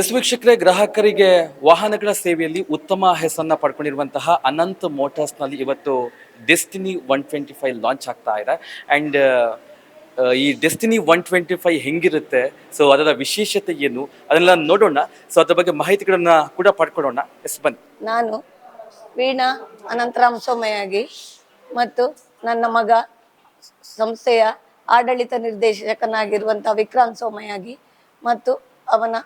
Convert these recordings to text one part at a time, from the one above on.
S ವೀಕ್ಷಕರೇ, ಗ್ರಾಹಕರಿಗೆ ವಾಹನಗಳ ಸೇವೆಯಲ್ಲಿ ಉತ್ತಮ ಹೆಸರನ್ನ ಪಡ್ಕೊಂಡಿರುವಂತಹ ಅನಂತ್ ಮೋಟಾರ್ಸ್ನಲ್ಲಿ ಇವತ್ತು Destiny one twenty five launch ಆಗ್ತಾ ಇದೆ. ಆ್ಯಂಡ್ ಈ ಡೆಸ್ಟಿನಿ ಒನ್ ಟ್ವೆಂಟಿ ಫೈವ್ ಹೆಂಗಿರುತ್ತೆ, ಸೊ ಅದರ ವಿಶೇಷತೆ ಏನು, ಅದನ್ನೆಲ್ಲ ನೋಡೋಣ. ಸೊ ಅದ್ರ ಬಗ್ಗೆ ಮಾಹಿತಿಗಳನ್ನ ಕೂಡ ಪಡ್ಕೊಳ್ಳೋಣ. ಎಸ್, ಬನ್ನಿ. ನಾನು ವೀಣಾ ಅನಂತರಾಮ್ ಸೋಮಯಾಗಿ ಮತ್ತು ನನ್ನ ಮಗ ಸಂಸ್ಥೆಯ ಆಡಳಿತ ನಿರ್ದೇಶಕನಾಗಿರುವಂಥ ವಿಕ್ರಾಂತ್ ಸೋಮಯಾಗಿ ಮತ್ತು ಅವನ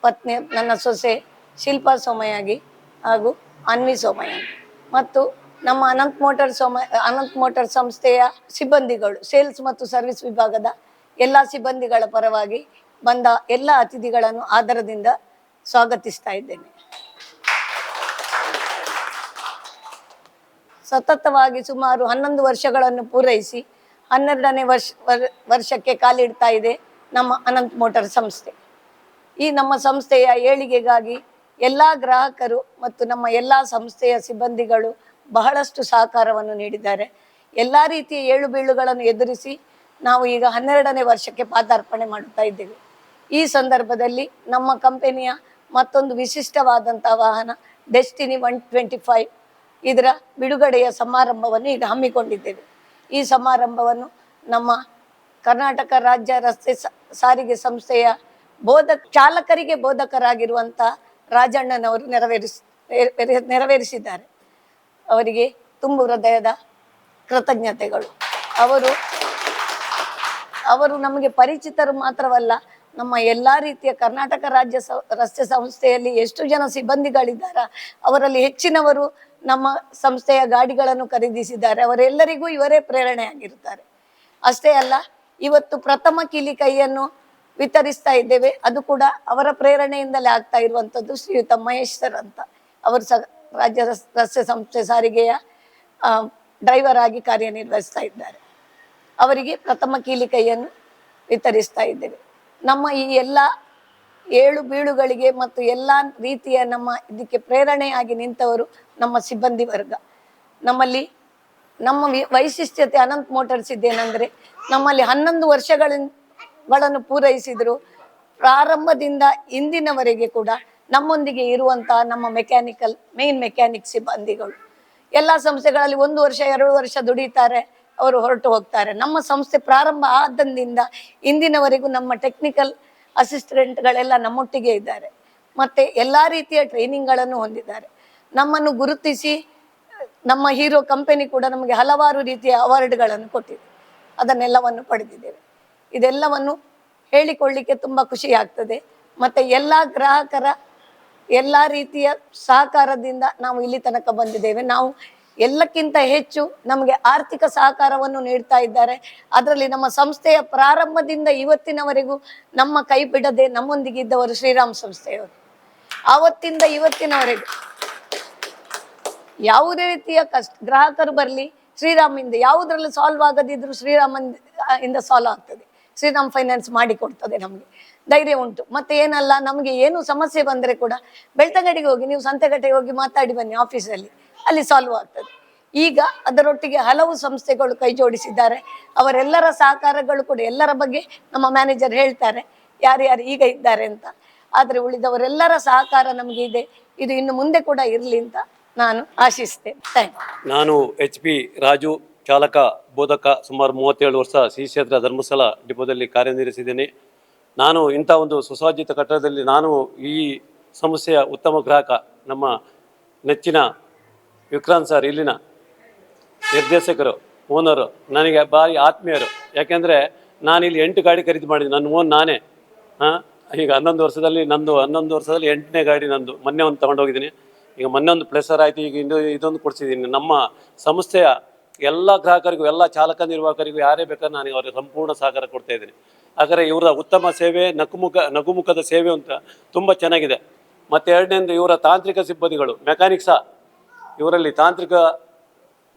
ಪತ್ನಿ, ನನ್ನ ಸೊಸೆ ಶಿಲ್ಪಾ ಸೋಮಯಾಗಿ ಹಾಗೂ ಅನ್ವಿ ಸೋಮಯಾಗಿ ಮತ್ತು ನಮ್ಮ ಅನಂತ್ ಮೋಟಾರ್ ಸೋಮ, ಅನಂತ್ ಮೋಟಾರ್ ಸಂಸ್ಥೆಯ ಸಿಬ್ಬಂದಿಗಳು, ಸೇಲ್ಸ್ ಮತ್ತು ಸರ್ವಿಸ್ ವಿಭಾಗದ ಎಲ್ಲ ಸಿಬ್ಬಂದಿಗಳ ಪರವಾಗಿ ಬಂದ ಎಲ್ಲ ಅತಿಥಿಗಳನ್ನು ಆದರದಿಂದ ಸ್ವಾಗತಿಸ್ತಾ ಇದ್ದೇನೆ. ಸತತವಾಗಿ ಸುಮಾರು ಹನ್ನೊಂದು ವರ್ಷಗಳನ್ನು ಪೂರೈಸಿ ಹನ್ನೆರಡನೇ ವರ್ಷ, ವರ್- ವರ್ಷಕ್ಕೆ ಕಾಲಿಡ್ತಾ ಇದೆ ನಮ್ಮ ಅನಂತ್ ಮೋಟಾರ್ ಸಂಸ್ಥೆ. ಈ ನಮ್ಮ ಸಂಸ್ಥೆಯ ಏಳಿಗೆಗಾಗಿ ಎಲ್ಲ ಗ್ರಾಹಕರು ಮತ್ತು ನಮ್ಮ ಎಲ್ಲ ಸಂಸ್ಥೆಯ ಸಿಬ್ಬಂದಿಗಳು ಬಹಳಷ್ಟು ಸಹಕಾರವನ್ನು ನೀಡಿದ್ದಾರೆ. ಎಲ್ಲ ರೀತಿಯ ಏಳು ಬೀಳುಗಳನ್ನು ಎದುರಿಸಿ ನಾವು ಈಗ ಹನ್ನೆರಡನೇ ವರ್ಷಕ್ಕೆ ಪಾದಾರ್ಪಣೆ ಮಾಡುತ್ತಾ ಇದ್ದೇವೆ. ಈ ಸಂದರ್ಭದಲ್ಲಿ ನಮ್ಮ ಕಂಪನಿಯ ಮತ್ತೊಂದು ವಿಶಿಷ್ಟವಾದಂಥ ವಾಹನ ಡೆಸ್ಟಿನಿ ಒನ್ ಟ್ವೆಂಟಿ ಫೈವ್ ಇದರ ಬಿಡುಗಡೆಯ ಸಮಾರಂಭವನ್ನು ಈಗ ಹಮ್ಮಿಕೊಂಡಿದ್ದೇವೆ. ಈ ಸಮಾರಂಭವನ್ನು ನಮ್ಮ ಕರ್ನಾಟಕ ರಾಜ್ಯ ರಸ್ತೆ ಸಾರಿಗೆ ಸಂಸ್ಥೆಯ ಬೋಧಕ, ಚಾಲಕರಿಗೆ ಬೋಧಕರಾಗಿರುವಂಥ ರಾಜಣ್ಣನವರು ನೆರವೇರಿಸಿ, ನೆರವೇ- ನೆರವೇರಿಸಿದ್ದಾರೆ. ಅವರಿಗೆ ತುಂಬು ಹೃದಯದ ಕೃತಜ್ಞತೆಗಳು. ಅವರು ಅವರು ನಮಗೆ ಪರಿಚಿತರು ಮಾತ್ರವಲ್ಲ, ನಮ್ಮ ಎಲ್ಲ ರೀತಿಯ ಕರ್ನಾಟಕ ರಾಜ್ಯ ರಸ್ತೆ ಸಂಸ್ಥೆಯಲ್ಲಿ ಎಷ್ಟು ಜನ ಸಿಬ್ಬಂದಿಗಳಿದ್ದಾರ, ಅವರಲ್ಲಿ ಹೆಚ್ಚಿನವರು ನಮ್ಮ ಸಂಸ್ಥೆಯ ಗಾಡಿಗಳನ್ನು ಖರೀದಿಸಿದ್ದಾರೆ. ಅವರೆಲ್ಲರಿಗೂ ಇವರೇ ಪ್ರೇರಣೆಯಾಗಿರುತ್ತಾರೆ. ಅಷ್ಟೇ ಅಲ್ಲ, ಇವತ್ತು ಪ್ರಥಮ ಕೀಲಿ ಕೈಯನ್ನು ವಿತರಿಸ್ತಾ ಇದ್ದೇವೆ. ಅದು ಕೂಡ ಅವರ ಪ್ರೇರಣೆಯಿಂದಲೇ ಆಗ್ತಾ ಇರುವಂಥದ್ದು ಶ್ರೀಯುತ ಮಹೇಶ್ವರ್ ಅಂತ. ಅವರು ಸ ರಾಜ್ಯ ರಸ್- ರಸ್ತೆ ಸಂಸ್ಥೆ ಸಾರಿಗೆಯ ಡ್ರೈವರ್ ಆಗಿ ಕಾರ್ಯನಿರ್ವಹಿಸ್ತಾ ಇದ್ದಾರೆ. ಅವರಿಗೆ ಪ್ರಥಮ ಕೀಲಿ ಕೈಯನ್ನು ವಿತರಿಸ್ತಾ ಇದ್ದೇವೆ. ನಮ್ಮ ಈ ಎಲ್ಲ ಏಳು ಬೀಳುಗಳಿಗೆ ಮತ್ತು ಎಲ್ಲ ರೀತಿಯ ನಮ್ಮ ಇದಕ್ಕೆ ಪ್ರೇರಣೆಯಾಗಿ ನಿಂತವರು ನಮ್ಮ ಸಿಬ್ಬಂದಿ ವರ್ಗ. ನಮ್ಮಲ್ಲಿ ನಮ್ಮ ವೈಶಿಷ್ಟ್ಯತೆ ಅನಂತ್ ಮೋಟರ್ಸ್ ಇದ್ದೇನೆಂದರೆ, ನಮ್ಮಲ್ಲಿ ಹನ್ನೊಂದು ವರ್ಷಗಳನ್ನು ಪೂರೈಸಿದ್ರು. ಪ್ರಾರಂಭದಿಂದ ಇಂದಿನವರೆಗೆ ಕೂಡ ನಮ್ಮೊಂದಿಗೆ ಇರುವಂತಹ ನಮ್ಮ ಮೆಕ್ಯಾನಿಕಲ್ ಮೇನ್ ಮೆಕ್ಯಾನಿಕ್ ಸಿಬ್ಬಂದಿಗಳು. ಎಲ್ಲ ಸಂಸ್ಥೆಗಳಲ್ಲಿ ಒಂದು ವರ್ಷ, ಎರಡು ವರ್ಷ ದುಡಿತಾರೆ, ಅವರು ಹೊರಟು ಹೋಗ್ತಾರೆ. ನಮ್ಮ ಸಂಸ್ಥೆ ಪ್ರಾರಂಭ ಆದಂದಿಂದ ಇಂದಿನವರೆಗೂ ನಮ್ಮ ಟೆಕ್ನಿಕಲ್ ಅಸಿಸ್ಟೆಂಟ್ಗಳೆಲ್ಲ ನಮ್ಮೊಟ್ಟಿಗೆ ಇದ್ದಾರೆ. ಮತ್ತೆ ಎಲ್ಲ ರೀತಿಯ ಟ್ರೈನಿಂಗ್ಗಳನ್ನು ಹೊಂದಿದ್ದಾರೆ. ನಮ್ಮನ್ನು ಗುರುತಿಸಿ, ನಮ್ಮ ಹೀರೋ ಕಂಪನಿ ಕೂಡ ನಮಗೆ ಹಲವಾರು ರೀತಿಯ ಅವಾರ್ಡ್ಗಳನ್ನು ಕೊಟ್ಟಿದೆ. ಅದನ್ನೆಲ್ಲವನ್ನು ಪಡೆದಿದ್ದೇವೆ. ಇದೆಲ್ಲವನ್ನು ಹೇಳಿಕೊಳ್ಳಿಕ್ಕೆ ತುಂಬ ಖುಷಿ ಆಗ್ತದೆ ಮತ್ತೆ ಎಲ್ಲ ಗ್ರಾಹಕರ ಎಲ್ಲ ರೀತಿಯ ಸಹಕಾರದಿಂದ ನಾವು ಇಲ್ಲಿ ತನಕ ಬಂದಿದ್ದೇವೆ. ನಾವು ಎಲ್ಲಕ್ಕಿಂತ ಹೆಚ್ಚು ನಮಗೆ ಆರ್ಥಿಕ ಸಹಕಾರವನ್ನು ನೀಡ್ತಾ ಇದ್ದಾರೆ. ಅದರಲ್ಲಿ ನಮ್ಮ ಸಂಸ್ಥೆಯ ಪ್ರಾರಂಭದಿಂದ ಇವತ್ತಿನವರೆಗೂ ನಮ್ಮ ಕೈ ಬಿಡದೆ ನಮ್ಮೊಂದಿಗಿದ್ದವರು ಶ್ರೀರಾಮ್ ಸಂಸ್ಥೆಯವರು. ಆವತ್ತಿಂದ ಇವತ್ತಿನವರೆಗೂ ಯಾವುದೇ ರೀತಿಯ ಕಷ್ಟ, ಗ್ರಾಹಕರು ಬರಲಿ ಶ್ರೀರಾಮಿಂದ ಯಾವುದ್ರಲ್ಲೂ ಸಾಲ್ವ್ ಆಗದಿದ್ರು ಶ್ರೀರಾಮನ್ ಇಂದ ಸಾಲ್ವ್ ಆಗ್ತದೆ. ಶ್ರೀರಾಮ್ ಫೈನಾನ್ಸ್ ಮಾಡಿ ಕೊಡ್ತದೆ ನಮಗೆ. ಧೈರ್ಯ ಉಂಟು. ಮತ್ತೆ ಏನಲ್ಲ, ನಮಗೆ ಏನು ಸಮಸ್ಯೆ ಬಂದರೆ ಕೂಡ ಬೆಳ್ತಂಗಡಿಗೆ ಹೋಗಿ, ನೀವು ಸಂತೆಗಟ್ಟೆಗೆ ಹೋಗಿ ಮಾತಾಡಿ ಬನ್ನಿ ಆಫೀಸಲ್ಲಿ. ಅಲ್ಲಿ ಸಾಲ್ವ್ ಆಗ್ತದೆ. ಈಗ ಅದರೊಟ್ಟಿಗೆ ಹಲವು ಸಂಸ್ಥೆಗಳು ಕೈ ಜೋಡಿಸಿದ್ದಾರೆ. ಅವರೆಲ್ಲರ ಸಹಕಾರಗಳು ಕೂಡ ಎಲ್ಲರ ಬಗ್ಗೆ ನಮ್ಮ ಮ್ಯಾನೇಜರ್ ಹೇಳ್ತಾರೆ. ಯಾರ್ಯಾರು ಈಗ ಇದ್ದಾರೆ ಅಂತ. ಆದರೆ ಉಳಿದವರೆಲ್ಲರ ಸಹಕಾರ ನಮಗೆ ಇದೆ. ಇದು ಇನ್ನು ಮುಂದೆ ಕೂಡ ಇರಲಿ ಅಂತ ನಾನು ಆಶಿಸ್ತೇನೆ. ಥ್ಯಾಂಕ್ ನಾನು ಎಚ್ ಪಿ ರಾಜು ಚಾಲಕ, ಬೋಧಕ ಸುಮಾರು ಮೂವತ್ತೇಳು ವರ್ಷ ಶ್ರೀ ಕ್ಷೇತ್ರ ಧರ್ಮಸ್ಥಳ ಡಿಪೋದಲ್ಲಿ ಕಾರ್ಯನಿರ್ವಹಿಸಿದ್ದೇನೆ. ನಾನು ಇಂಥ ಒಂದು ಸುಸಜ್ಜಿತ ಕಟ್ಟಡದಲ್ಲಿ ನಾನು ಈ ಸಂಸ್ಥೆಯ ಉತ್ತಮ ಗ್ರಾಹಕ, ನಮ್ಮ ನೆಚ್ಚಿನ ವಿಕ್ರಾಂತ್ ಸರ್, ಇಲ್ಲಿನ ನಿರ್ದೇಶಕರು, ಓನರು, ನನಗೆ ಭಾರಿ ಆತ್ಮೀಯರು. ಯಾಕೆಂದರೆ ಇಲ್ಲಿ ಎಂಟು ಗಾಡಿ ಖರೀದಿ ಮಾಡಿದ್ದೆ ನನ್ನ ಓನ್ ನಾನೇ. ಹಾಂ, ಈಗ ಹನ್ನೊಂದು ವರ್ಷದಲ್ಲಿ ನಂದು, ಹನ್ನೊಂದು ವರ್ಷದಲ್ಲಿ ಎಂಟನೇ ಗಾಡಿ ನಂದು. ಮೊನ್ನೆ ಒಂದು ತೊಗೊಂಡೋಗಿದ್ದೀನಿ. ಈಗ ಮೊನ್ನೆ ಒಂದು ಪ್ಲೆಸರ್ ಆಯಿತು. ಈಗ ಇನ್ನೂ ಇದೊಂದು ಕೊಡಿಸಿದ್ದೀನಿ. ನಮ್ಮ ಸಂಸ್ಥೆಯ ಎಲ್ಲ ಗ್ರಾಹಕರಿಗೂ, ಎಲ್ಲ ಚಾಲಕ ನಿರ್ವಾಹಕರಿಗೂ ಯಾರೇ ಬೇಕಾದ್ರೆ ನಾನು ಅವರಿಗೆ ಸಂಪೂರ್ಣ ಸಹಕಾರ ಕೊಡ್ತಾ ಇದ್ದೀನಿ. ಹಾಗಾದರೆ ಇವರ ಉತ್ತಮ ಸೇವೆ, ನಕುಮುಖ, ನಗುಮುಖದ ಸೇವೆ ಅಂತ ತುಂಬ ಚೆನ್ನಾಗಿದೆ. ಮತ್ತು ಎರಡನೇದು ಇವರ ತಾಂತ್ರಿಕ ಸಿಬ್ಬಂದಿಗಳು, ಮೆಕ್ಯಾನಿಕ್ಸ. ಇವರಲ್ಲಿ ತಾಂತ್ರಿಕ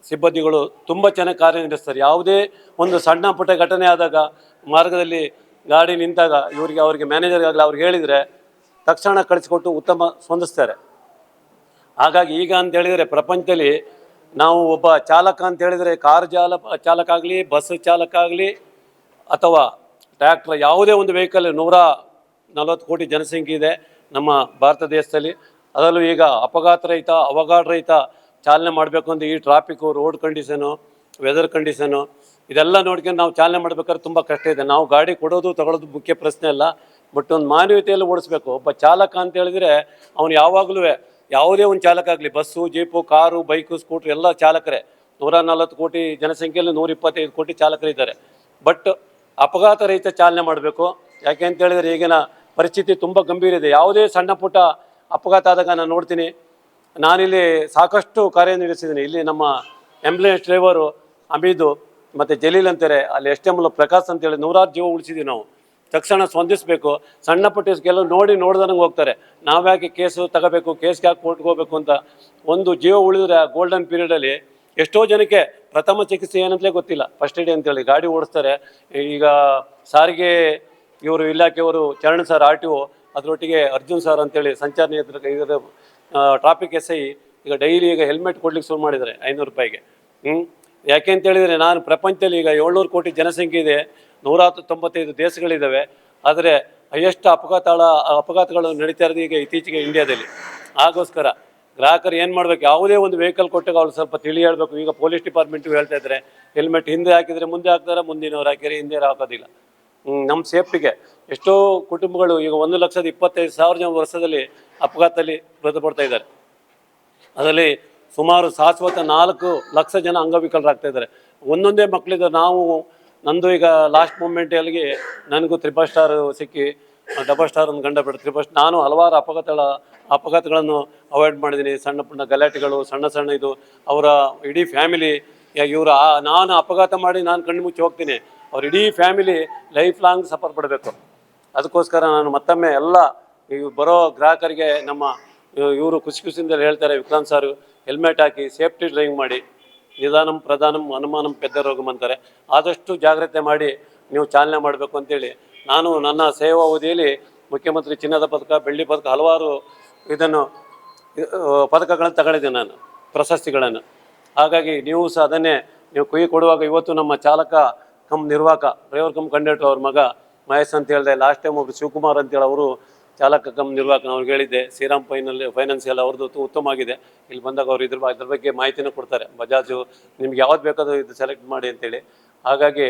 ಸಿಬ್ಬಂದಿಗಳು ತುಂಬ ಚೆನ್ನಾಗಿ ಕಾರ್ಯನಿರ್ವಹಿಸ್ತಾರೆ ಯಾವುದೇ ಒಂದು ಸಣ್ಣ ಪುಟ್ಟ ಘಟನೆ ಆದಾಗ, ಮಾರ್ಗದಲ್ಲಿ ಗಾಡಿ ನಿಂತಾಗ, ಇವರಿಗೆ, ಅವರಿಗೆ ಮ್ಯಾನೇಜರ್ಗಾಗಲಿ ಅವ್ರಿಗೆ ಹೇಳಿದರೆ, ತಕ್ಷಣ ಕಳಿಸಿಕೊಟ್ಟು ಉತ್ತಮ ಸ್ಪಂದಿಸ್ತಾರೆ. ಹಾಗಾಗಿ ಈಗ ಅಂತ ಹೇಳಿದರೆ ಪ್ರಪಂಚದಲ್ಲಿ ನಾವು ಒಬ್ಬ ಚಾಲಕ ಅಂತ ಹೇಳಿದರೆ ಕಾರ್ ಚಾಲ ಚಾಲಕ ಆಗಲಿ, ಬಸ್ ಚಾಲಕ ಆಗಲಿ, ಅಥವಾ ಟ್ರ್ಯಾಕ್ಟರ್ ಯಾವುದೇ ಒಂದು ವೆಹಿಕಲ್, ನೂರ ನಲವತ್ತು ಕೋಟಿ ಜನಸಂಖ್ಯೆ ಇದೆ ನಮ್ಮ ಭಾರತ ದೇಶದಲ್ಲಿ. ಅದರಲ್ಲೂ ಈಗ ಅಪಘಾತ ರಹಿತ, ಅವಘಾತ ರಹಿತ ಚಾಲನೆ ಮಾಡಬೇಕು ಅಂದರೆ ಈ traffic road condition weather condition ಇದೆಲ್ಲ ನೋಡ್ಕೊಂಡು ನಾವು ಚಾಲನೆ ಮಾಡ್ಬೇಕಾದ್ರೆ ತುಂಬ ಕಷ್ಟ ಇದೆ. ನಾವು ಗಾಡಿ ಕೊಡೋದು ತಗೊಳ್ಳೋದು ಮುಖ್ಯ ಪ್ರಶ್ನೆ ಅಲ್ಲ. ಬಟ್ ಒಂದು ಮಾನವೀಯತೆಯಲ್ಲಿ ಓಡಿಸ್ಬೇಕು. ಒಬ್ಬ ಚಾಲಕ ಅಂತ ಹೇಳಿದರೆ ಅವನು ಯಾವಾಗಲೂ ಯಾವುದೇ ಒಂದು ಚಾಲಕ ಆಗಲಿ, bus, jeep, car, bike, scooter, ಎಲ್ಲ ಚಾಲಕರೇ. ನೂರ ನಲವತ್ತು ಕೋಟಿ ಜನಸಂಖ್ಯೆಯಲ್ಲಿ ನೂರ ಇಪ್ಪತ್ತೈದು ಕೋಟಿ ಚಾಲಕರಿದ್ದಾರೆ ಬಟ್ ಅಪಘಾತ ರಹಿತ ಚಾಲನೆ ಮಾಡಬೇಕು. ಯಾಕೆ ಅಂತ ಹೇಳಿದ್ರೆ ಈಗಿನ ಪರಿಸ್ಥಿತಿ ತುಂಬ ಗಂಭೀರ ಇದೆ. ಯಾವುದೇ ಸಣ್ಣ ಪುಟ್ಟ ಅಪಘಾತ ಆದಾಗ ನಾನು ನೋಡ್ತೀನಿ. ನಾನಿಲ್ಲಿ ಸಾಕಷ್ಟು ಕಾರ್ಯನಿರ್ವಹಿಸಿದ್ದೀನಿ ಇಲ್ಲಿ ನಮ್ಮ ಆಂಬ್ಯುಲೆನ್ಸ್ ಡ್ರೈವರು ಅಮೀದು ಮತ್ತು ಜಲೀಲ್ ಅಂತಾರೆ. ಅಲ್ಲಿ ಎಸ್ ಎಂ ಪ್ರಕಾಶ್ ಅಂತೇಳಿ ನೂರಾರು ಜೀವ ಉಳಿಸಿದ್ದೀವಿ ನಾವು. ತಕ್ಷಣ ಸ್ಪಂದಿಸಬೇಕು. ಸಣ್ಣ ಪುಟ್ಟ ಕೆಲವು ನೋಡಿ ನೋಡ್ದಂಗೆ ಹೋಗ್ತಾರೆ. ನಾವ್ಯಾಕೆ ಕೇಸು ತಗೋಬೇಕು, ಕೇಸ್ಗೆ ಯಾಕೆ ಕೋರ್ಟ್ಗೆ ಹೋಗ್ಬೇಕು ಅಂತ ಒಂದು ಜೀವ ಉಳಿದ್ರೆ ಗೋಲ್ಡನ್ ಪೀರಿಯಡಲ್ಲಿ ಎಷ್ಟೋ ಜನಕ್ಕೆ ಪ್ರಥಮ ಚಿಕಿತ್ಸೆ ಏನಂತಲೇ ಗೊತ್ತಿಲ್ಲ. ಫಸ್ಟ್ ಏಡ್ ಅಂತೇಳಿ ಗಾಡಿ ಓಡಿಸ್ತಾರೆ. ಈಗ ಸಾರಿಗೆ ಇವರು ಇಲಾಖೆಯವರು Charan sir, R T O, ಅದರೊಟ್ಟಿಗೆ ಅರ್ಜುನ್ ಸರ್ ಅಂತೇಳಿ ಸಂಚಾರ ನಿಯಂತ್ರಕ ಇದರ ಟ್ರಾಫಿಕ್ ಎಸ್ ಐ ಈಗ ಡೈಲಿ ಈಗ ಹೆಲ್ಮೆಟ್ ಕೊಡ್ಲಿಕ್ಕೆ ಶುರು ಮಾಡಿದ್ದಾರೆ, ಐನೂರು ರೂಪಾಯಿಗೆ. ಹ್ಞೂ ಯಾಕೆ ಅಂತ ಹೇಳಿದರೆ ನಾನು ಪ್ರಪಂಚದಲ್ಲಿ ಈಗ ಏಳ್ನೂರು ಕೋಟಿ ಜನಸಂಖ್ಯೆ ಇದೆ. ನೂರ ತೊಂಬತ್ತೈದು ದೇಶಗಳಿದ್ದಾವೆ. ಆದರೆ ಹೈಯೆಸ್ಟ್ ಅಪಘಾತ ಅಪಘಾತಗಳು ನಡೀತಾ ಇರೋದು ಈಗ ಇತ್ತೀಚೆಗೆ ಇಂಡಿಯಾದಲ್ಲಿ. ಆಗೋಸ್ಕರ ಗ್ರಾಹಕರು ಏನು ಮಾಡಬೇಕು? ಯಾವುದೇ ಒಂದು ವೆಹಿಕಲ್ ಕೊಟ್ಟಾಗ ಅವ್ರು ಸ್ವಲ್ಪ ತಿಳಿ ಹೇಳಬೇಕು. ಈಗ ಪೊಲೀಸ್ ಡಿಪಾರ್ಟ್ಮೆಂಟು ಹೇಳ್ತಾ ಇದ್ದಾರೆ ಹೆಲ್ಮೆಟ್ ಹಿಂದೆ ಹಾಕಿದರೆ ಮುಂದೆ ಹಾಕ್ತಾರೆ ಮುಂದಿನವ್ರು ಹಾಕಿದ್ರೆ ಹಿಂದೆ ಹಾಕೋದಿಲ್ಲ. ನಮ್ಮ ಸೇಫ್ಟಿಗೆ ಎಷ್ಟೋ ಕುಟುಂಬಗಳು ಈಗ ಒಂದು ಲಕ್ಷದ ಇಪ್ಪತ್ತೈದು ಸಾವಿರ ಜನ ವರ್ಷದಲ್ಲಿ ಅಪಘಾತದಲ್ಲಿ ಮೃತಪಡ್ತಾ ಇದ್ದಾರೆ. ಅದರಲ್ಲಿ ಸುಮಾರು ಶಾಶ್ವತ ನಾಲ್ಕು ಲಕ್ಷ ಜನ ಅಂಗವಿಕಲರಾಗ್ತಾ ಇದ್ದಾರೆ. ಒಂದೊಂದೇ ಮಕ್ಕಳಿದ್ದ ನಾವು ನಂದು ಈಗ ಲಾಸ್ಟ್ ಮೂಮೆಂಟಲ್ಲಿ ನನಗೂ ತ್ರಿಪಲ್ ಸ್ಟಾರ್ ಸಿಕ್ಕಿ ಡಬಲ್ ಸ್ಟಾರ್ ಒಂದು ಗಂಡ ಬಿಟ್ಟು ತ್ರಿಪಲ್ ನಾನು ಹಲವಾರು ಅಪಘಾತಗಳ, ಅಪಘಾತಗಳನ್ನು ಅವಾಯ್ಡ್ ಮಾಡಿದ್ದೀನಿ. ಸಣ್ಣ ಪುಣ್ಣ ಗಲಾಟೆಗಳು, ಸಣ್ಣ ಸಣ್ಣ ಇದು. ಅವರ ಇಡೀ ಫ್ಯಾಮಿಲಿ ಇವರ ನಾನು ಅಪಘಾತ ಮಾಡಿ ನಾನು ಕಣ್ಣು ಮುಚ್ಚಿ ಹೋಗ್ತೀನಿ. ಅವ್ರ ಇಡೀ ಫ್ಯಾಮಿಲಿ ಲೈಫ್ ಲಾಂಗ್ ಸಫರ್ ಪಡಬೇಕು. ಅದಕ್ಕೋಸ್ಕರ ನಾನು ಮತ್ತೊಮ್ಮೆ ಎಲ್ಲ ಈ ಬರೋ ಗ್ರಾಹಕರಿಗೆ ನಮ್ಮ ಇವರು ಖುಷಿ ಖುಷಿಯಿಂದ ಹೇಳ್ತಾರೆ, ವಿಕ್ರಾಂತ್ ಸಾರು ಹೆಲ್ಮೆಟ್ ಹಾಕಿ ಸೇಫ್ಟಿ ಡ್ರೈವಿಂಗ್ ಮಾಡಿ. ನಿಧಾನಂ ಪ್ರಧಾನಂ ಅನುಮಾನಂ ಪೆದ್ದ ರೋಗಂ ಅಂತಾರೆ. ಆದಷ್ಟು ಜಾಗ್ರತೆ ಮಾಡಿ ನೀವು ಚಾಲನೆ ಮಾಡಬೇಕು ಅಂತೇಳಿ ನಾನು ನನ್ನ ಸೇವಾ ಅವಧಿಯಲ್ಲಿ ಮುಖ್ಯಮಂತ್ರಿ ಚಿನ್ನದ ಪದಕ, ಬೆಳ್ಳಿ ಪದಕ ಹಲವಾರು ಇದನ್ನು ಪದಕಗಳನ್ನು ತಗೊಂಡಿದ್ದೇನೆ ನಾನು, ಪ್ರಶಸ್ತಿಗಳನ್ನು. ಹಾಗಾಗಿ ನೀವು ಸಹ ಅದನ್ನೇ ನೀವು ಕುಯ್ಯಿ ಕೊಡುವಾಗ ಇವತ್ತು ನಮ್ಮ ಚಾಲಕ ಕಮ್ ನಿರ್ವಾಹಕ ಡ್ರೈವರ್ ಕಮ್ ಕಂಡಕ್ಟರ್ ಅವ್ರ ಮಗ ಮಹೇಶ್ ಅಂತ ಹೇಳಿದೆ ಲಾಸ್ಟ್ ಟೈಮ್ ಒಬ್ರು ಶಿವಕುಮಾರ್ ಅಂತೇಳಿ ಅವರು ಚಾಲಕ ಕಮ್ ನಿರ್ವಾಹಕ ಅವ್ರಿಗೆ ಹೇಳಿದ್ದೆ, ಶ್ರೀರಾಮ್ ಫೈನಲ್ಲಿ ಫೈನಾನ್ಸಿಯಲ್ ಅವ್ರದ್ದು ಉತ್ತಮ ಆಗಿದೆ. ಇಲ್ಲಿ ಬಂದಾಗ ಅವ್ರು ಇದ್ರ ಇದ್ರ ಬಗ್ಗೆ ಮಾಹಿತಿನೂ ಕೊಡ್ತಾರೆ. ಬಜಾಜು ನಿಮ್ಗೆ ಯಾವ್ದು ಬೇಕಾದರೂ ಇದು ಸೆಲೆಕ್ಟ್ ಮಾಡಿ ಅಂತೇಳಿ. ಹಾಗಾಗಿ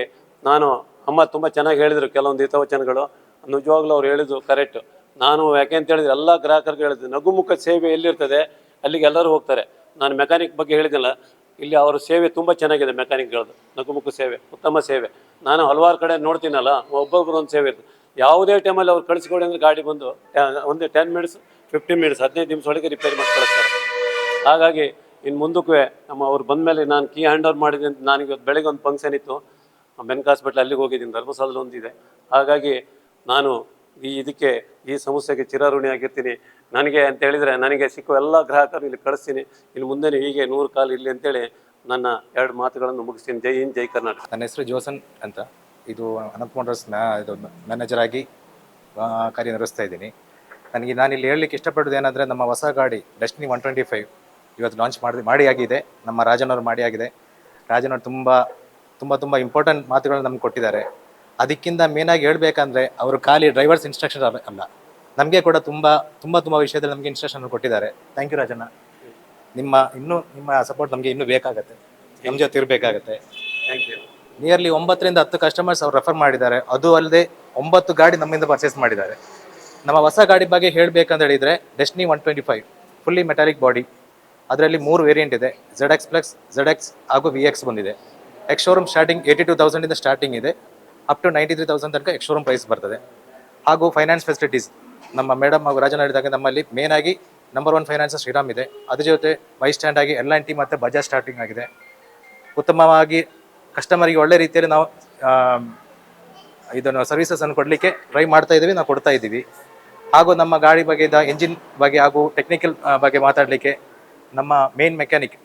ನಾನು ಅಮ್ಮ ತುಂಬ ಚೆನ್ನಾಗಿ ಹೇಳಿದರು ಕೆಲವೊಂದು ಹಿತವಚನಗಳು. ನಿಜವಾಗ್ಲೂ ಅವ್ರು ಹೇಳಿದ್ದು ಕರೆಕ್ಟ್. ನಾನು ಯಾಕೆ ಅಂತ ಹೇಳಿದ್ರೆ ಎಲ್ಲ ಗ್ರಾಹಕರಿಗೆ ಹೇಳಿದ್ದೆ, ನಗುಮುಖ ಸೇವೆ ಎಲ್ಲಿರ್ತದೆ, ಅಲ್ಲಿಗೆ ಎಲ್ಲರೂ ಹೋಗ್ತಾರೆ. ನಾನು ಮೆಕ್ಯಾನಿಕ್ ಬಗ್ಗೆ ಹೇಳಿದ್ನಲ್ಲ, ಇಲ್ಲಿ ಅವರ ಸೇವೆ ತುಂಬ ಚೆನ್ನಾಗಿದೆ ಮೆಕ್ಯಾನಿಕ್ಗಳದ್ದು, ನಗುಮುಖ ಸೇವೆ, ಉತ್ತಮ ಸೇವೆ. ನಾನು ಹಲವಾರು ಕಡೆ ನೋಡ್ತೀನಲ್ಲ, ಒಬ್ಬೊಬ್ರು ಒಂದು ಸೇವೆ ಇರ್ತದೆ. ಯಾವುದೇ ಟೈಮಲ್ಲಿ ಅವ್ರು ಕಳಿಸ್ಕೊಡಿ ಅಂದ್ರೆ ಗಾಡಿ ಬಂದು ಒಂದು ಟೆನ್ ಮಿನಿಟ್ಸ್ ಫಿಫ್ಟೀನ್ ಮಿನಿಟ್ಸ್ ಹದಿನೈದು ನಿಮಿಷ ಒಳಗೆ ರಿಪೇರಿ ಮಾಡಿ ಕಳಿಸ್ತಾರೆ. ಹಾಗಾಗಿ ಇನ್ನು ಮುಂದಕ್ಕೂ ನಮ್ಮ ಅವ್ರು ಬಂದಮೇಲೆ ನಾನು ಕೀ ಹ್ಯಾಂಡ್ ಓವರ್ ಮಾಡಿದೆ ಅಂತ ನನಗೆ ಇವತ್ತು ಬೆಳಗ್ಗೆ ಒಂದು ಫಂಕ್ಷನ್ ಇತ್ತು. ಬೆನ್ಕ್ ಹಾಸ್ಪಿಟ್ಲ್ ಅಲ್ಲಿಗೆ ಹೋಗಿದ್ದೀನಿ, ಧರ್ಮಸ್ಥಳದಲ್ಲಿ ಒಂದಿದೆ. ಹಾಗಾಗಿ ನಾನು ಈ ಇದಕ್ಕೆ, ಈ ಸಮಸ್ಯೆಗೆ ಚಿರಋಣಿಯಾಗಿರ್ತೀನಿ ನನಗೆ ಅಂತ ಹೇಳಿದರೆ ನನಗೆ ಸಿಕ್ಕುವ ಎಲ್ಲ ಗ್ರಾಹಕರು ಇಲ್ಲಿ ಕಳಿಸ್ತೀನಿ. ಇನ್ನು ಮುಂದೆ ಹೀಗೆ ನೂರು ಕಾಲು ಇಲ್ಲಿ ಅಂತೇಳಿ ನನ್ನ ಎರಡು ಮಾತುಗಳನ್ನು ಮುಗಿಸ್ತೀನಿ. ಜೈ ಇನ್ ಜೈ ಕರ್ನಾಟಕ. ನನ್ನ ಹೆಸರು ಜೋಸನ್ ಅಂತ. ಇದು ಅನಂತ್ ಮೋಟರ್ಸ್ ಮ್ಯಾ ಇದು ಮ್ಯಾನೇಜರ್ ಆಗಿ ಕಾರ್ಯನಿರ್ವಹಿಸ್ತಾ ಇದ್ದೀನಿ. ನನಗೆ ನಾನು ಇಲ್ಲಿ ಹೇಳಲಿಕ್ಕೆ ಇಷ್ಟಪಡೋದು ಏನಂದರೆ ನಮ್ಮ ಹೊಸ ಗಾಡಿ ಡೆಸ್ಟಿನಿ ಒನ್ ಟ್ವೆಂಟಿ ಫೈವ್ ಇವತ್ತು ಲಾಂಚ್ ಮಾಡಿ ಮಾಡಿ ಆಗಿದೆ ನಮ್ಮ ರಾಜನವ್ರು ಮಾಡಿ ಆಗಿದೆ ರಾಜನವ್ರು ತುಂಬ ತುಂಬ ತುಂಬ ಇಂಪಾರ್ಟೆಂಟ್ ಮಾತುಗಳನ್ನ ನಮ್ಗೆ ಕೊಟ್ಟಿದ್ದಾರೆ. ಅದಕ್ಕಿಂತ ಮೇನಾಗಿ ಹೇಳಬೇಕಂದ್ರೆ ಅವರು ಖಾಲಿ ಡ್ರೈವರ್ಸ್ ಇನ್ಸ್ಟ್ರಕ್ಷನ್ ಅಲ್ಲ ನಮಗೆ ಕೂಡ ತುಂಬ ತುಂಬ ತುಂಬ ವಿಷಯದಲ್ಲಿ ನಮಗೆ ಇನ್ಸ್ಟ್ರಕ್ಷನ್ ಕೊಟ್ಟಿದ್ದಾರೆ. Thank you Rajanna. ನಿಮ್ಮ, ಇನ್ನೂ, ನಿಮ್ಮ ಸಪೋರ್ಟ್ ನಮಗೆ ಇನ್ನೂ ಬೇಕಾಗುತ್ತೆ. ನಮ್ಮ ಜೊತೆ ಇರಬೇಕಾಗತ್ತೆ. ಥ್ಯಾಂಕ್ ಯು ನಿಯರ್ಲಿ ಒಂಬತ್ತರಿಂದ ಹತ್ತು ಕಸ್ಟಮರ್ಸ್ ಅವ್ರು ರೆಫರ್ ಮಾಡಿದ್ದಾರೆ. ಅದು ಅಲ್ಲದೆ ಒಂಬತ್ತು ಗಾಡಿ ನಮ್ಮಿಂದ ಪರ್ಚೇಸ್ ಮಾಡಿದ್ದಾರೆ. ನಮ್ಮ ಹೊಸ ಗಾಡಿ ಬಗ್ಗೆ ಹೇಳಬೇಕಂತ ಹೇಳಿದರೆ Destiny one twenty five fully metallic body ಅದರಲ್ಲಿ ಮೂರು ವೇರಿಯಂಟ್ ಇದೆ. Z X plus Z X ಹಾಗೂ ವಿ ಎಕ್ಸ್ ಬಂದಿದೆ. Ex showroom starting eighty two ತೌಸಂಡಿಂದ starting ಇದೆ. Up to ninety three thousand ತನಕ ಎಕ್ಸ್ ಶೋರೂಮ್ ಪ್ರೈಸ್ ಬರ್ತದೆ. ಹಾಗೂ ಫೈನಾನ್ಸ್ ಫೆಸಿಲಿಟೀಸ್ ನಮ್ಮ ಮೇಡಮ್ ಹಾಗೂ ರಾಜನ್ ಹೇಳಿದಾಗ ನಮ್ಮಲ್ಲಿ ಮೇನ್ ಆಗಿ ನಂಬರ್ ಒನ್ ಫೈನಾನ್ಸ್ ಶ್ರೀರಾಮ್ ಇದೆ. ಅದ್ರ ಜೊತೆ ಬೈ ಸ್ಟ್ಯಾಂಡ್ ಆಗಿ ಎಲ್ ಆ್ಯಂಡ್ ಟಿ ಮತ್ತು ಬಜಾಜ್ ಸ್ಟಾರ್ಟಿಂಗ್ ಆಗಿದೆ. ಉತ್ತಮವಾಗಿ ಕಸ್ಟಮರಿಗೆ ಒಳ್ಳೆ ರೀತಿಯಲ್ಲಿ ನಾವು ಇದನ್ನು ಸರ್ವಿಸಸ್ ಅನ್ನು ಕೊಡಲಿಕ್ಕೆ ಟ್ರೈ ಮಾಡ್ತಾ ಇದ್ದೀವಿ, ನಾವು ಕೊಡ್ತಾ ಇದ್ದೀವಿ. ಹಾಗೂ ನಮ್ಮ ಗಾಡಿ ಬಗ್ಗೆ ಇಂಜಿನ್ ಬಗ್ಗೆ ಹಾಗೂ ಟೆಕ್ನಿಕಲ್ ಬಗ್ಗೆ ಮಾತಾಡಲಿಕ್ಕೆ ನಮ್ಮ ಮೇನ್ ಮೆಕ್ಯಾನಿಕ್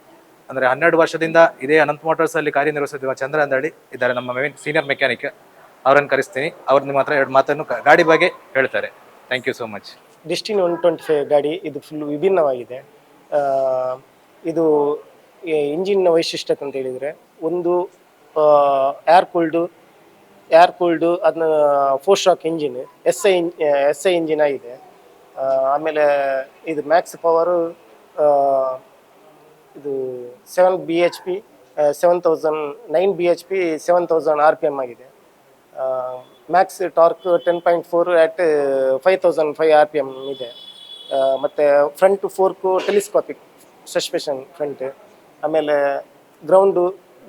ಅಂದರೆ ಹನ್ನೆರಡು ವರ್ಷದಿಂದ ಇದೇ ಅನಂತ್ ಮೋಟರ್ಸಲ್ಲಿ ಕಾರ್ಯನಿರ್ವಹಿಸುತ್ತಿರುವ ಚಂದ್ರ ಇದ್ದಾರೆ, ನಮ್ಮ ಮೇನ್ ಸೀನಿಯರ್ ಮೆಕ್ಯಾನಿಕ್ ಅವರನ್ನು ಕರೆಸ್ತೀನಿ, ಅವ್ರ ನಿಮ್ಮ ಹತ್ರ ಎರಡು ಮಾತನ್ನು ಗಾಡಿ ಬಗ್ಗೆ ಹೇಳ್ತಾರೆ. Thank you so much Destiny one twenty five ಗಾಡಿ, ಇದು ಫುಲ್ ವಿಭಿನ್ನವಾಗಿದೆ. ಇದು ಇಂಜಿನ್ನ ವೈಶಿಷ್ಟ್ಯತೆ ಅಂತ ಹೇಳಿದರೆ, ಒಂದು ಏರ್ ಕೂಲ್ಡು ಏರ್ ಕೂಲ್ಡು ಅದನ್ನ four stroke engine S I S I engine ಆಗಿದೆ. ಆಮೇಲೆ ಇದು ಮ್ಯಾಕ್ಸ್ ಪವರು ಇದು seven B H P seven thousand nine B H P seven thousand R P M ಆಗಿದೆ. Max torque ten point four at five thousand five R P M ಇದೆ. ಮತ್ತೆ front fork telescopic suspension front ಆಮೇಲೆ ground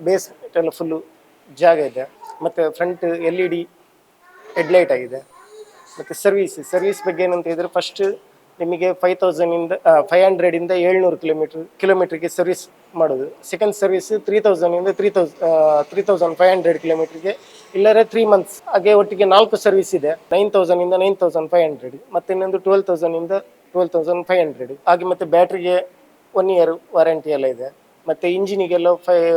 base ಎಲ್ಲ full ಜಾಗ ಇದೆ. ಮತ್ತು front L E D headlight ಆಗಿದೆ. ಮತ್ತು ಸರ್ವಿಸ್ ಸರ್ವಿಸ್ ಬಗ್ಗೆ ಏನಂತ ಹೇಳಿದ್ರೆ ಫಸ್ಟ್ ನಿಮಗೆ ಫೈವ್ ತೌಸಂಡಿಂದ ಫೈವ್ ಹಂಡ್ರೆಡಿಂದ ಏಳ್ನೂರು ಕಿಲೋಮೀಟ್ರ್ ಕಿಲೋಮೀಟ್ರಿಗೆ ಸರ್ವಿಸ್ ಮಾಡೋದು. Second service three ತೌಸಂಡಿಂದ three thousand three thousand five hundred ಕಿಲೋಮೀಟ್ರಿಗೆ ಇಲ್ಲರೆ ತ್ರೀ ಮಂತ್ಸ್ ಹಾಗೆ ಒಟ್ಟಿಗೆ ನಾಲ್ಕು ಸರ್ವಿಸ್ ಇದೆ. ನೈನ್ ತೌಸಂಡಿಂದ ನೈನ್ ತೌಸಂಡ್ ಫೈವ್ ಹಂಡ್ರೆಡ್ ಮತ್ತು ಇನ್ನೊಂದು ಟ್ವೆಲ್ ತೌಸಂಡಿಂದ ಟ್ವೆಲ್ ತೌಸಂಡ್ ಫೈವ್ ಹಂಡ್ರೆಡ್ ಹಾಗೆ ಮತ್ತು ಬ್ಯಾಟ್ರಿಗೆ ಒನ್ ಇಯರ್ ವಾರಂಟಿ ಎಲ್ಲ ಇದೆ. ಮತ್ತು ಇಂಜಿನಿಗೆಲ್ಲ ಫೈವ್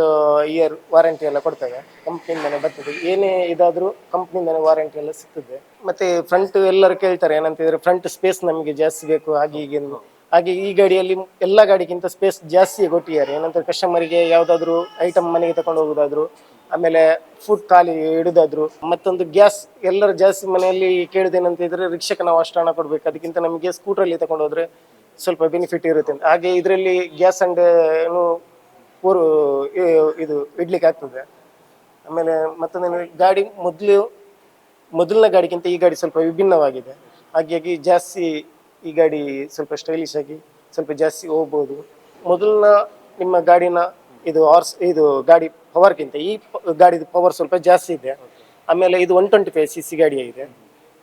ಇಯರ್ ವಾರಂಟಿ ಎಲ್ಲ ಕೊಡ್ತೇವೆ. ಕಂಪ್ನಿಯಿಂದನೇ ಬರ್ತದೆ. ಏನೇ ಇದಾದರೂ ಕಂಪ್ನಿಯಿಂದನೇ ವಾರಂಟಿ ಎಲ್ಲ ಸಿಗ್ತದೆ. ಮತ್ತು ಫ್ರಂಟ್ ಎಲ್ಲರೂ ಕೇಳ್ತಾರೆ ಏನಂತ ಹೇಳಿದ್ರೆ ಫ್ರಂಟ್ ಸ್ಪೇಸ್ ನಮಗೆ ಜಾಸ್ತಿ ಬೇಕು, ಹಾಗೆ ಹೀಗೆ ಹಾಗೆ ಈ ಗಾಡಿಯಲ್ಲಿ ಎಲ್ಲ ಗಾಡಿಗಿಂತ ಸ್ಪೇಸ್ ಜಾಸ್ತಿ ಕೊಟ್ಟಿದ್ದಾರೆ. ಏನಂತ ಕಸ್ಟಮರಿಗೆ ಯಾವುದಾದ್ರೂ ಐಟಮ್ ಮನೆಗೆ ತಗೊಂಡು ಹೋಗೋದಾದ್ರು, ಆಮೇಲೆ ಫುಡ್ ಖಾಲಿ ಇಡೋದಾದ್ರು ಮತ್ತೊಂದು ಗ್ಯಾಸ್ ಎಲ್ಲರೂ ಜಾಸ್ತಿ ಮನೆಯಲ್ಲಿ ಕೇಳಿದೇನಂತಿದ್ರೆ ರಿಕ್ಷಕ್ಕೆ ನಾವು ಅಷ್ಟು ಹಣ ಕೊಡಬೇಕು. ಅದಕ್ಕಿಂತ ನಮಗೆ ಸ್ಕೂಟ್ರಲ್ಲಿ ತಗೊಂಡು ಹೋದ್ರೆ ಸ್ವಲ್ಪ ಬೆನಿಫಿಟ್ ಇರುತ್ತೆ ಹಾಗೆ ಇದರಲ್ಲಿ ಗ್ಯಾಸ್ ಅಂಡ್ ಏನು ಊರು ಇದು ಇಡ್ಲಿಕ್ಕೆ ಆಗ್ತದೆ. ಆಮೇಲೆ ಮತ್ತೊಂದು ಗಾಡಿ ಮೊದಲು, ಮೊದಲಿನ ಗಾಡಿಗಿಂತ ಈ ಗಾಡಿ ಸ್ವಲ್ಪ ವಿಭಿನ್ನವಾಗಿದೆ. ಹಾಗಾಗಿ ಜಾಸ್ತಿ ಈ ಗಾಡಿ ಸ್ವಲ್ಪ ಸ್ಟೈಲಿಶ್ ಆಗಿ ಸ್ವಲ್ಪ ಜಾಸ್ತಿ ಹೋಗ್ಬೋದು. ಮೊದಲಿನ ನಿಮ್ಮ ಗಾಡಿನ ಇದು ಹಾರ್ಸ್ ಇದು ಗಾಡಿ ಪವರ್ಗಿಂತ ಈ ಗಾಡಿದು ಪವರ್ ಸ್ವಲ್ಪ ಜಾಸ್ತಿ ಇದೆ. ಆಮೇಲೆ ಇದು one twenty five C C ಗಾಡಿ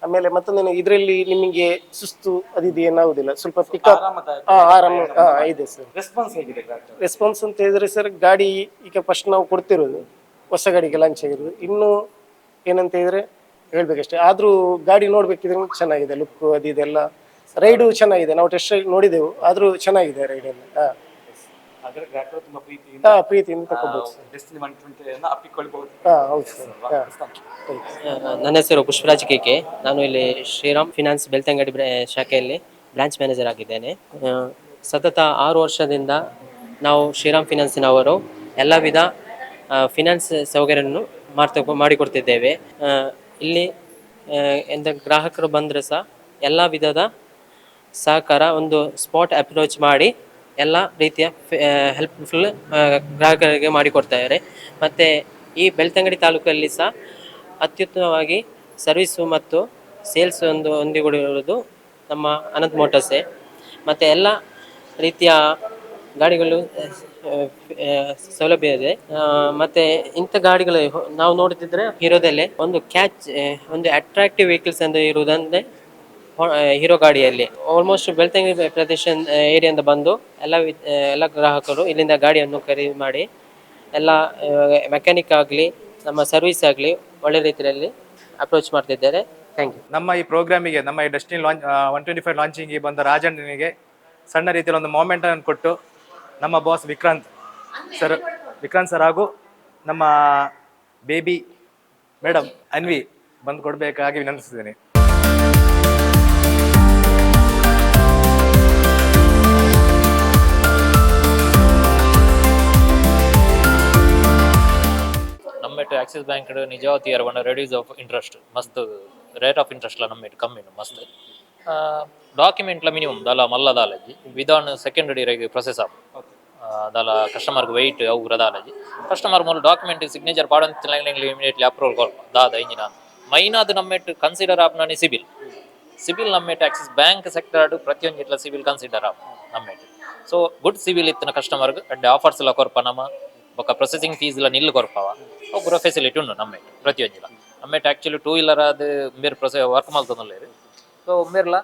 ಆಮೇಲೆ ಮತ್ತೊಂದು ಇದರಲ್ಲಿ ನಿಮಗೆ ಸುಸ್ತು ಅದಿದು ಏನಾಗುದಿಲ್ಲ. ಸ್ವಲ್ಪ ಪಿಕಪ್ ಆರಾಮ ಹಾ, ಇದೆ ಸರ್. ರೆಸ್ಪಾನ್ಸ್ ಹೇಗಿದೆ ರೆಸ್ಪಾನ್ಸ್ ಅಂತ ಹೇಳಿದ್ರೆ ಸರ್ ಗಾಡಿ ಈಗ ಫಸ್ಟ್ ನಾವು ಕೊಡ್ತಿರೋದು ಹೊಸ ಗಾಡಿಗೆ ಲಾಂಚ್ ಆಗಿರೋದು. ಇನ್ನು ಏನಂತ ಹೇಳಿದ್ರೆ ಹೇಳ್ಬೇಕಷ್ಟೇ. ಆದ್ರೂ ಗಾಡಿ ನೋಡ್ಬೇಕಿದ್ರೆ ಚೆನ್ನಾಗಿದೆ ಲುಕ್ ಅದು ಇದೆಲ್ಲ ರೈಡು ಚೆನ್ನಾಗಿದೆ ನಾವು ಟೆಸ್ಟ್ ನೋಡಿದೆವು ಆದ್ರೂ ಚೆನ್ನಾಗಿದೆ ರೈಡ್ ಎಲ್ಲ. ಹಾಂ ಹಾಗಾದ್ರೆ ತುಂಬಾ ಪ್ರೀತಿಯಿಂದ ಹಾಂ ಪ್ರೀತಿಯಿಂದ ತಗೋಬೋದು ಸರ್. ಡೆಸ್ಟಿನಿ ಒನ್ ಟ್ವೆಂಟಿ ಅಪ್ಪಿಕೊಳ್ಬಹುದು. ಹಾಂ ಹೌದು ಸರ್. ಹಾಂ. ನನ್ನ ಹೆಸರು ಪುಷ್ಪರಾಜ್ ಕೆಕೆ ನಾನು ಇಲ್ಲಿ ಶ್ರೀರಾಮ್ ಫಿನಾನ್ಸ್ ಬೆಳ್ತಂಗಡಿ ಶಾಖೆಯಲ್ಲಿ ಬ್ರಾಂಚ್ ಮ್ಯಾನೇಜರ್ ಆಗಿದ್ದೇನೆ. ಸತತ ಆರು ವರ್ಷದಿಂದ ನಾವು ಶ್ರೀರಾಮ್ ಫಿನಾನ್ಸಿನವರು ಎಲ್ಲ ವಿಧ ಫಿನಾನ್ಸ್ ಸೌಕರ್ಯವನ್ನು ಮಾಡ್ತಾ ಮಾಡಿಕೊಡ್ತಿದ್ದೇವೆ. ಇಲ್ಲಿ ಎಂತ ಗ್ರಾಹಕರು ಬಂದರೆ ಸಹ ಎಲ್ಲ ವಿಧದ ಸಹಕಾರ ಒಂದು ಸ್ಪಾಟ್ ಅಪ್ರೋಚ್ ಮಾಡಿ ಎಲ್ಲ ರೀತಿಯ ಹೆಲ್ಪ್ಫುಲ್ ಗ್ರಾಹಕರಿಗೆ ಮಾಡಿಕೊಡ್ತಾರೆ ಮತ್ತು ಈ ಬೆಳ್ತಂಗಡಿ ತಾಲೂಕಲ್ಲಿ ಸಹ ಅತ್ಯುತ್ತಮವಾಗಿ ಸರ್ವಿಸು ಮತ್ತು ಸೇಲ್ಸ್ ಒಂದು ಹೊಂದಿಕೊಂಡಿರುವುದು ನಮ್ಮ ಅನಂತ್ ಮೋಟರ್ಸೇ ಮತ್ತು ಎಲ್ಲ ರೀತಿಯ ಗಾಡಿಗಳು ಸೌಲಭ್ಯ ಇದೆ. ಮತ್ತು ಇಂಥ ಗಾಡಿಗಳು ನಾವು ನೋಡುತ್ತಿದ್ದರೆ ಹೀರೋದಲ್ಲೇ ಒಂದು ಕ್ಯಾಚ್ ಒಂದು ಅಟ್ರಾಕ್ಟಿವ್ ವೆಹಿಕಲ್ಸ್ ಅಂತ ಇರುವುದಂದರೆ ಹೀರೋ ಗಾಡಿಯಲ್ಲಿ. ಆಲ್ಮೋಸ್ಟ್ ಬೆಳ್ತಂಗಿ ಪ್ರದೇಶ ಏರಿಯಾದ ಬಂದು ಎಲ್ಲ ಎಲ್ಲ ಗ್ರಾಹಕರು ಇಲ್ಲಿಂದ ಗಾಡಿಯನ್ನು ಖರೀದಿ ಮಾಡಿ, ಎಲ್ಲ ಮೆಕ್ಯಾನಿಕ್ ಆಗಲಿ, ನಮ್ಮ ಸರ್ವಿಸ್ ಆಗಲಿ ಒಳ್ಳೆ ರೀತಿಯಲ್ಲಿ ಅಪ್ರೋಚ್ ಮಾಡ್ತಿದ್ದಾರೆ. ಥ್ಯಾಂಕ್ ಯು ನಮ್ಮ ಈ ಪ್ರೋಗ್ರಾಮಿಗೆ, ನಮ್ಮ ಈ Destiny launch one twenty five ಲಾಂಚಿಂಗಿಗೆ ಬಂದ ರಾಜಣ್ಣನಿಗೆ ಸಣ್ಣ ರೀತಿಯಲ್ಲಿ ಒಂದು ಮೊಮೆಂಟ್ ಅನ್ನು ಕೊಟ್ಟು ನಮ್ಮ boss Vikrant sir Vikrant sir ಹಾಗೂ ನಮ್ಮ ಬೇಬಿ ಮೇಡಮ್ ಅನ್ವಿ ಬಂದು ಕೊಡಬೇಕಾಗಿ ವಿನಂತಿಸಿದ್ದೀನಿ ಆಕ್ಸಿಸ್ ಬ್ಯಾಂಕ್ ನಿಜವಾದ ಆರ್ ಒನ್ ರೆಡ್ಯೂಸ್ ಆಫ್ ಇಂಟ್ರೆಸ್ಟ್ ಮಸ್ತ್ ರೇಟ್ ಆಫ್ ಇಂಟ್ರೆಸ್ಟ್ ನಮ್ಮೆಟ್ ಕಮ್ಮಿ ಮಸ್ತ್. ಡಾಕ್ಯುಮೆಂಟ್ಲ ಮಿನಿಮಮ್ ದಲ ಮಲ್ಲ ದಾಲಜಿ. ವಿಧಾನ್ ಸೆಕೆಂಡ್ ಡಿರಿಗೆ ಪ್ರೊಸೆಸ್ ಆಪ್. ದಲ ಕಸ್ಟಮರ್ ವೈಟ್ ಅವು ದಾಲಜಿ. ಕಸ್ಟಮರ್ ಮೂಲ ಡಾಕ್ಯುಮೆಂಟ್ ಸಿಗ್ನೇಚರ್ ಪಾಡಂತ ಇಮಿಡಿಯೇಟ್ಲಿ ಅಪ್ರೂವಲ್ ಕೊಲ್ಪ ದಾದ ಇಂಜಿನ ಮೈನಾದ್ ನಮ್ಮೆಟ್ ಕನ್ಸಿಡರ್ ಆಪ್ ನಾನಿ ಸಿಬಿಲ್. ಸಿಬಿಲ್ ನಮ್ಮೆಟ್ ಆಕ್ಸಿಸ್ ಬ್ಯಾಂಕ್ ಸೆಕ್ಟರ್ ಪ್ರತಿಯೊಂದು ಇಟ್ಲ ಸಿಬಿಲ್ ಕನ್ಸಿಡರ್ ಆಪ್ ನಮ್ಮೆಟ್ ಸೊ ಗುಡ್ ಸಿಬಿಲ್ ಇತ್ತಿನ ಕಸ್ಟಮರ್ಗೆ ಅಡ್ಡೆ ಆಫರ್ಸ್ ಎಲ್ಲ ಕೊರ್ಪ ನಮ್ಮ. ಬೊಕ್ಕ ಪ್ರೊಸೆಸಿಂಗ್ ಫೀಸ್ ಎಲ್ಲ ನಿಲ್ಲು ಕೊರ್ಪವ. ಒಬ್ಬರ ಫೆಸಿಲಿಟಿ ಉಂಡು ನಮ್ಮೆಟ್ ಪ್ರತಿಯೊಂದಿಲ ನಮ್ಮೆಟ್ ಆ್ಯಕ್ಚುಲಿ ಟೂ ವೀಲರ್ ಅದು ಮೇರ್ ಪ್ರೊಸೆ ವರ್ಕ್ ಮಲ್ತೊಂದುಲ್ಲೇರು ಸೊ ಮೇರ್ಲ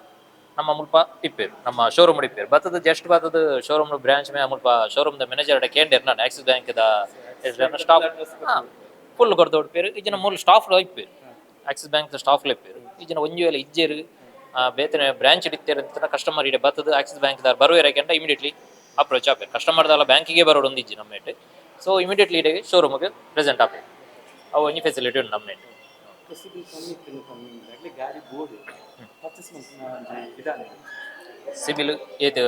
ನಮ್ಮ ಮುಲ್ಪ ಇಪ್ಪೇರು, ನಮ್ಮ ಶೋರೂಮ್ ಇಪ್ಪೇರು. ಬತ್ತದ ಜಸ್ಟ್ ಬತ್ತದ ಶೋರೂಮ್ ಬ್ರಾಂಚ್ ಮೇ ಮುಲ್ಪ ಶೋರೂಮ್ ದ ಮ್ಯಾನೇಜರ್ ಕೇಂದ್ರ ನಾನು ಆಕ್ಸಿಸ್ ಬ್ಯಾಂಕ್ ದ ಸ್ಟಾಫ್ ಫುಲ್ ಕೊಡ್ದು ಹೊಡ್ಪೇರು ಈಜಿನ ಮೂಲ ಸ್ಟಾಫ್ ಇಪ್ಪೇರು. ಆಕ್ಸಿಸ್ ಬ್ಯಾಂಕ್ ದ ಸ್ಟಾಫ್ ಇಪ್ಪೇರು. ಈಜಿನ ಒಂಜು ಎಲ್ಲ ಇಜ್ಜೇರು ಬೇತನೆ ಬ್ರಾಂಚ್ ಇಡಿತ್ತೇರು ಅಂತ ಕಸ್ಟಮರ್ ಇಡೆ ಬತ್ತದ ಆಕ್ಸಿಸ್ ಬ್ಯಾಂಕ್ ದಾರ್ ಬರುವೇರಕೆಂಡ ಇಮಿಡಿಯೇಟ್ಲಿ ಅಪ್ರೋಚ್ ಆಪೇರು ಕಸ್ಟಮರ್ ದಲ್ಲ ಬ್ಯಾಂಕಿಗೆ ಬರೋಡು ಒಂದು ಇಜ್ಜಿ ನಮ್ಮೇಟ್ ಸೊ ಇಮಿಡಿಯೇಟ್ಲಿ ಇಡೀ ಶೋರೂಮ್ಗೆ ಪ್ರೆಸೆಂಟ್ ಆಪೇರು ಅವು ಎನಿ ಫೆಸಿಲಿಟಿ ಉಂಟು ನಮ್ಮ ಸಿಬಿಲ್ ಏತು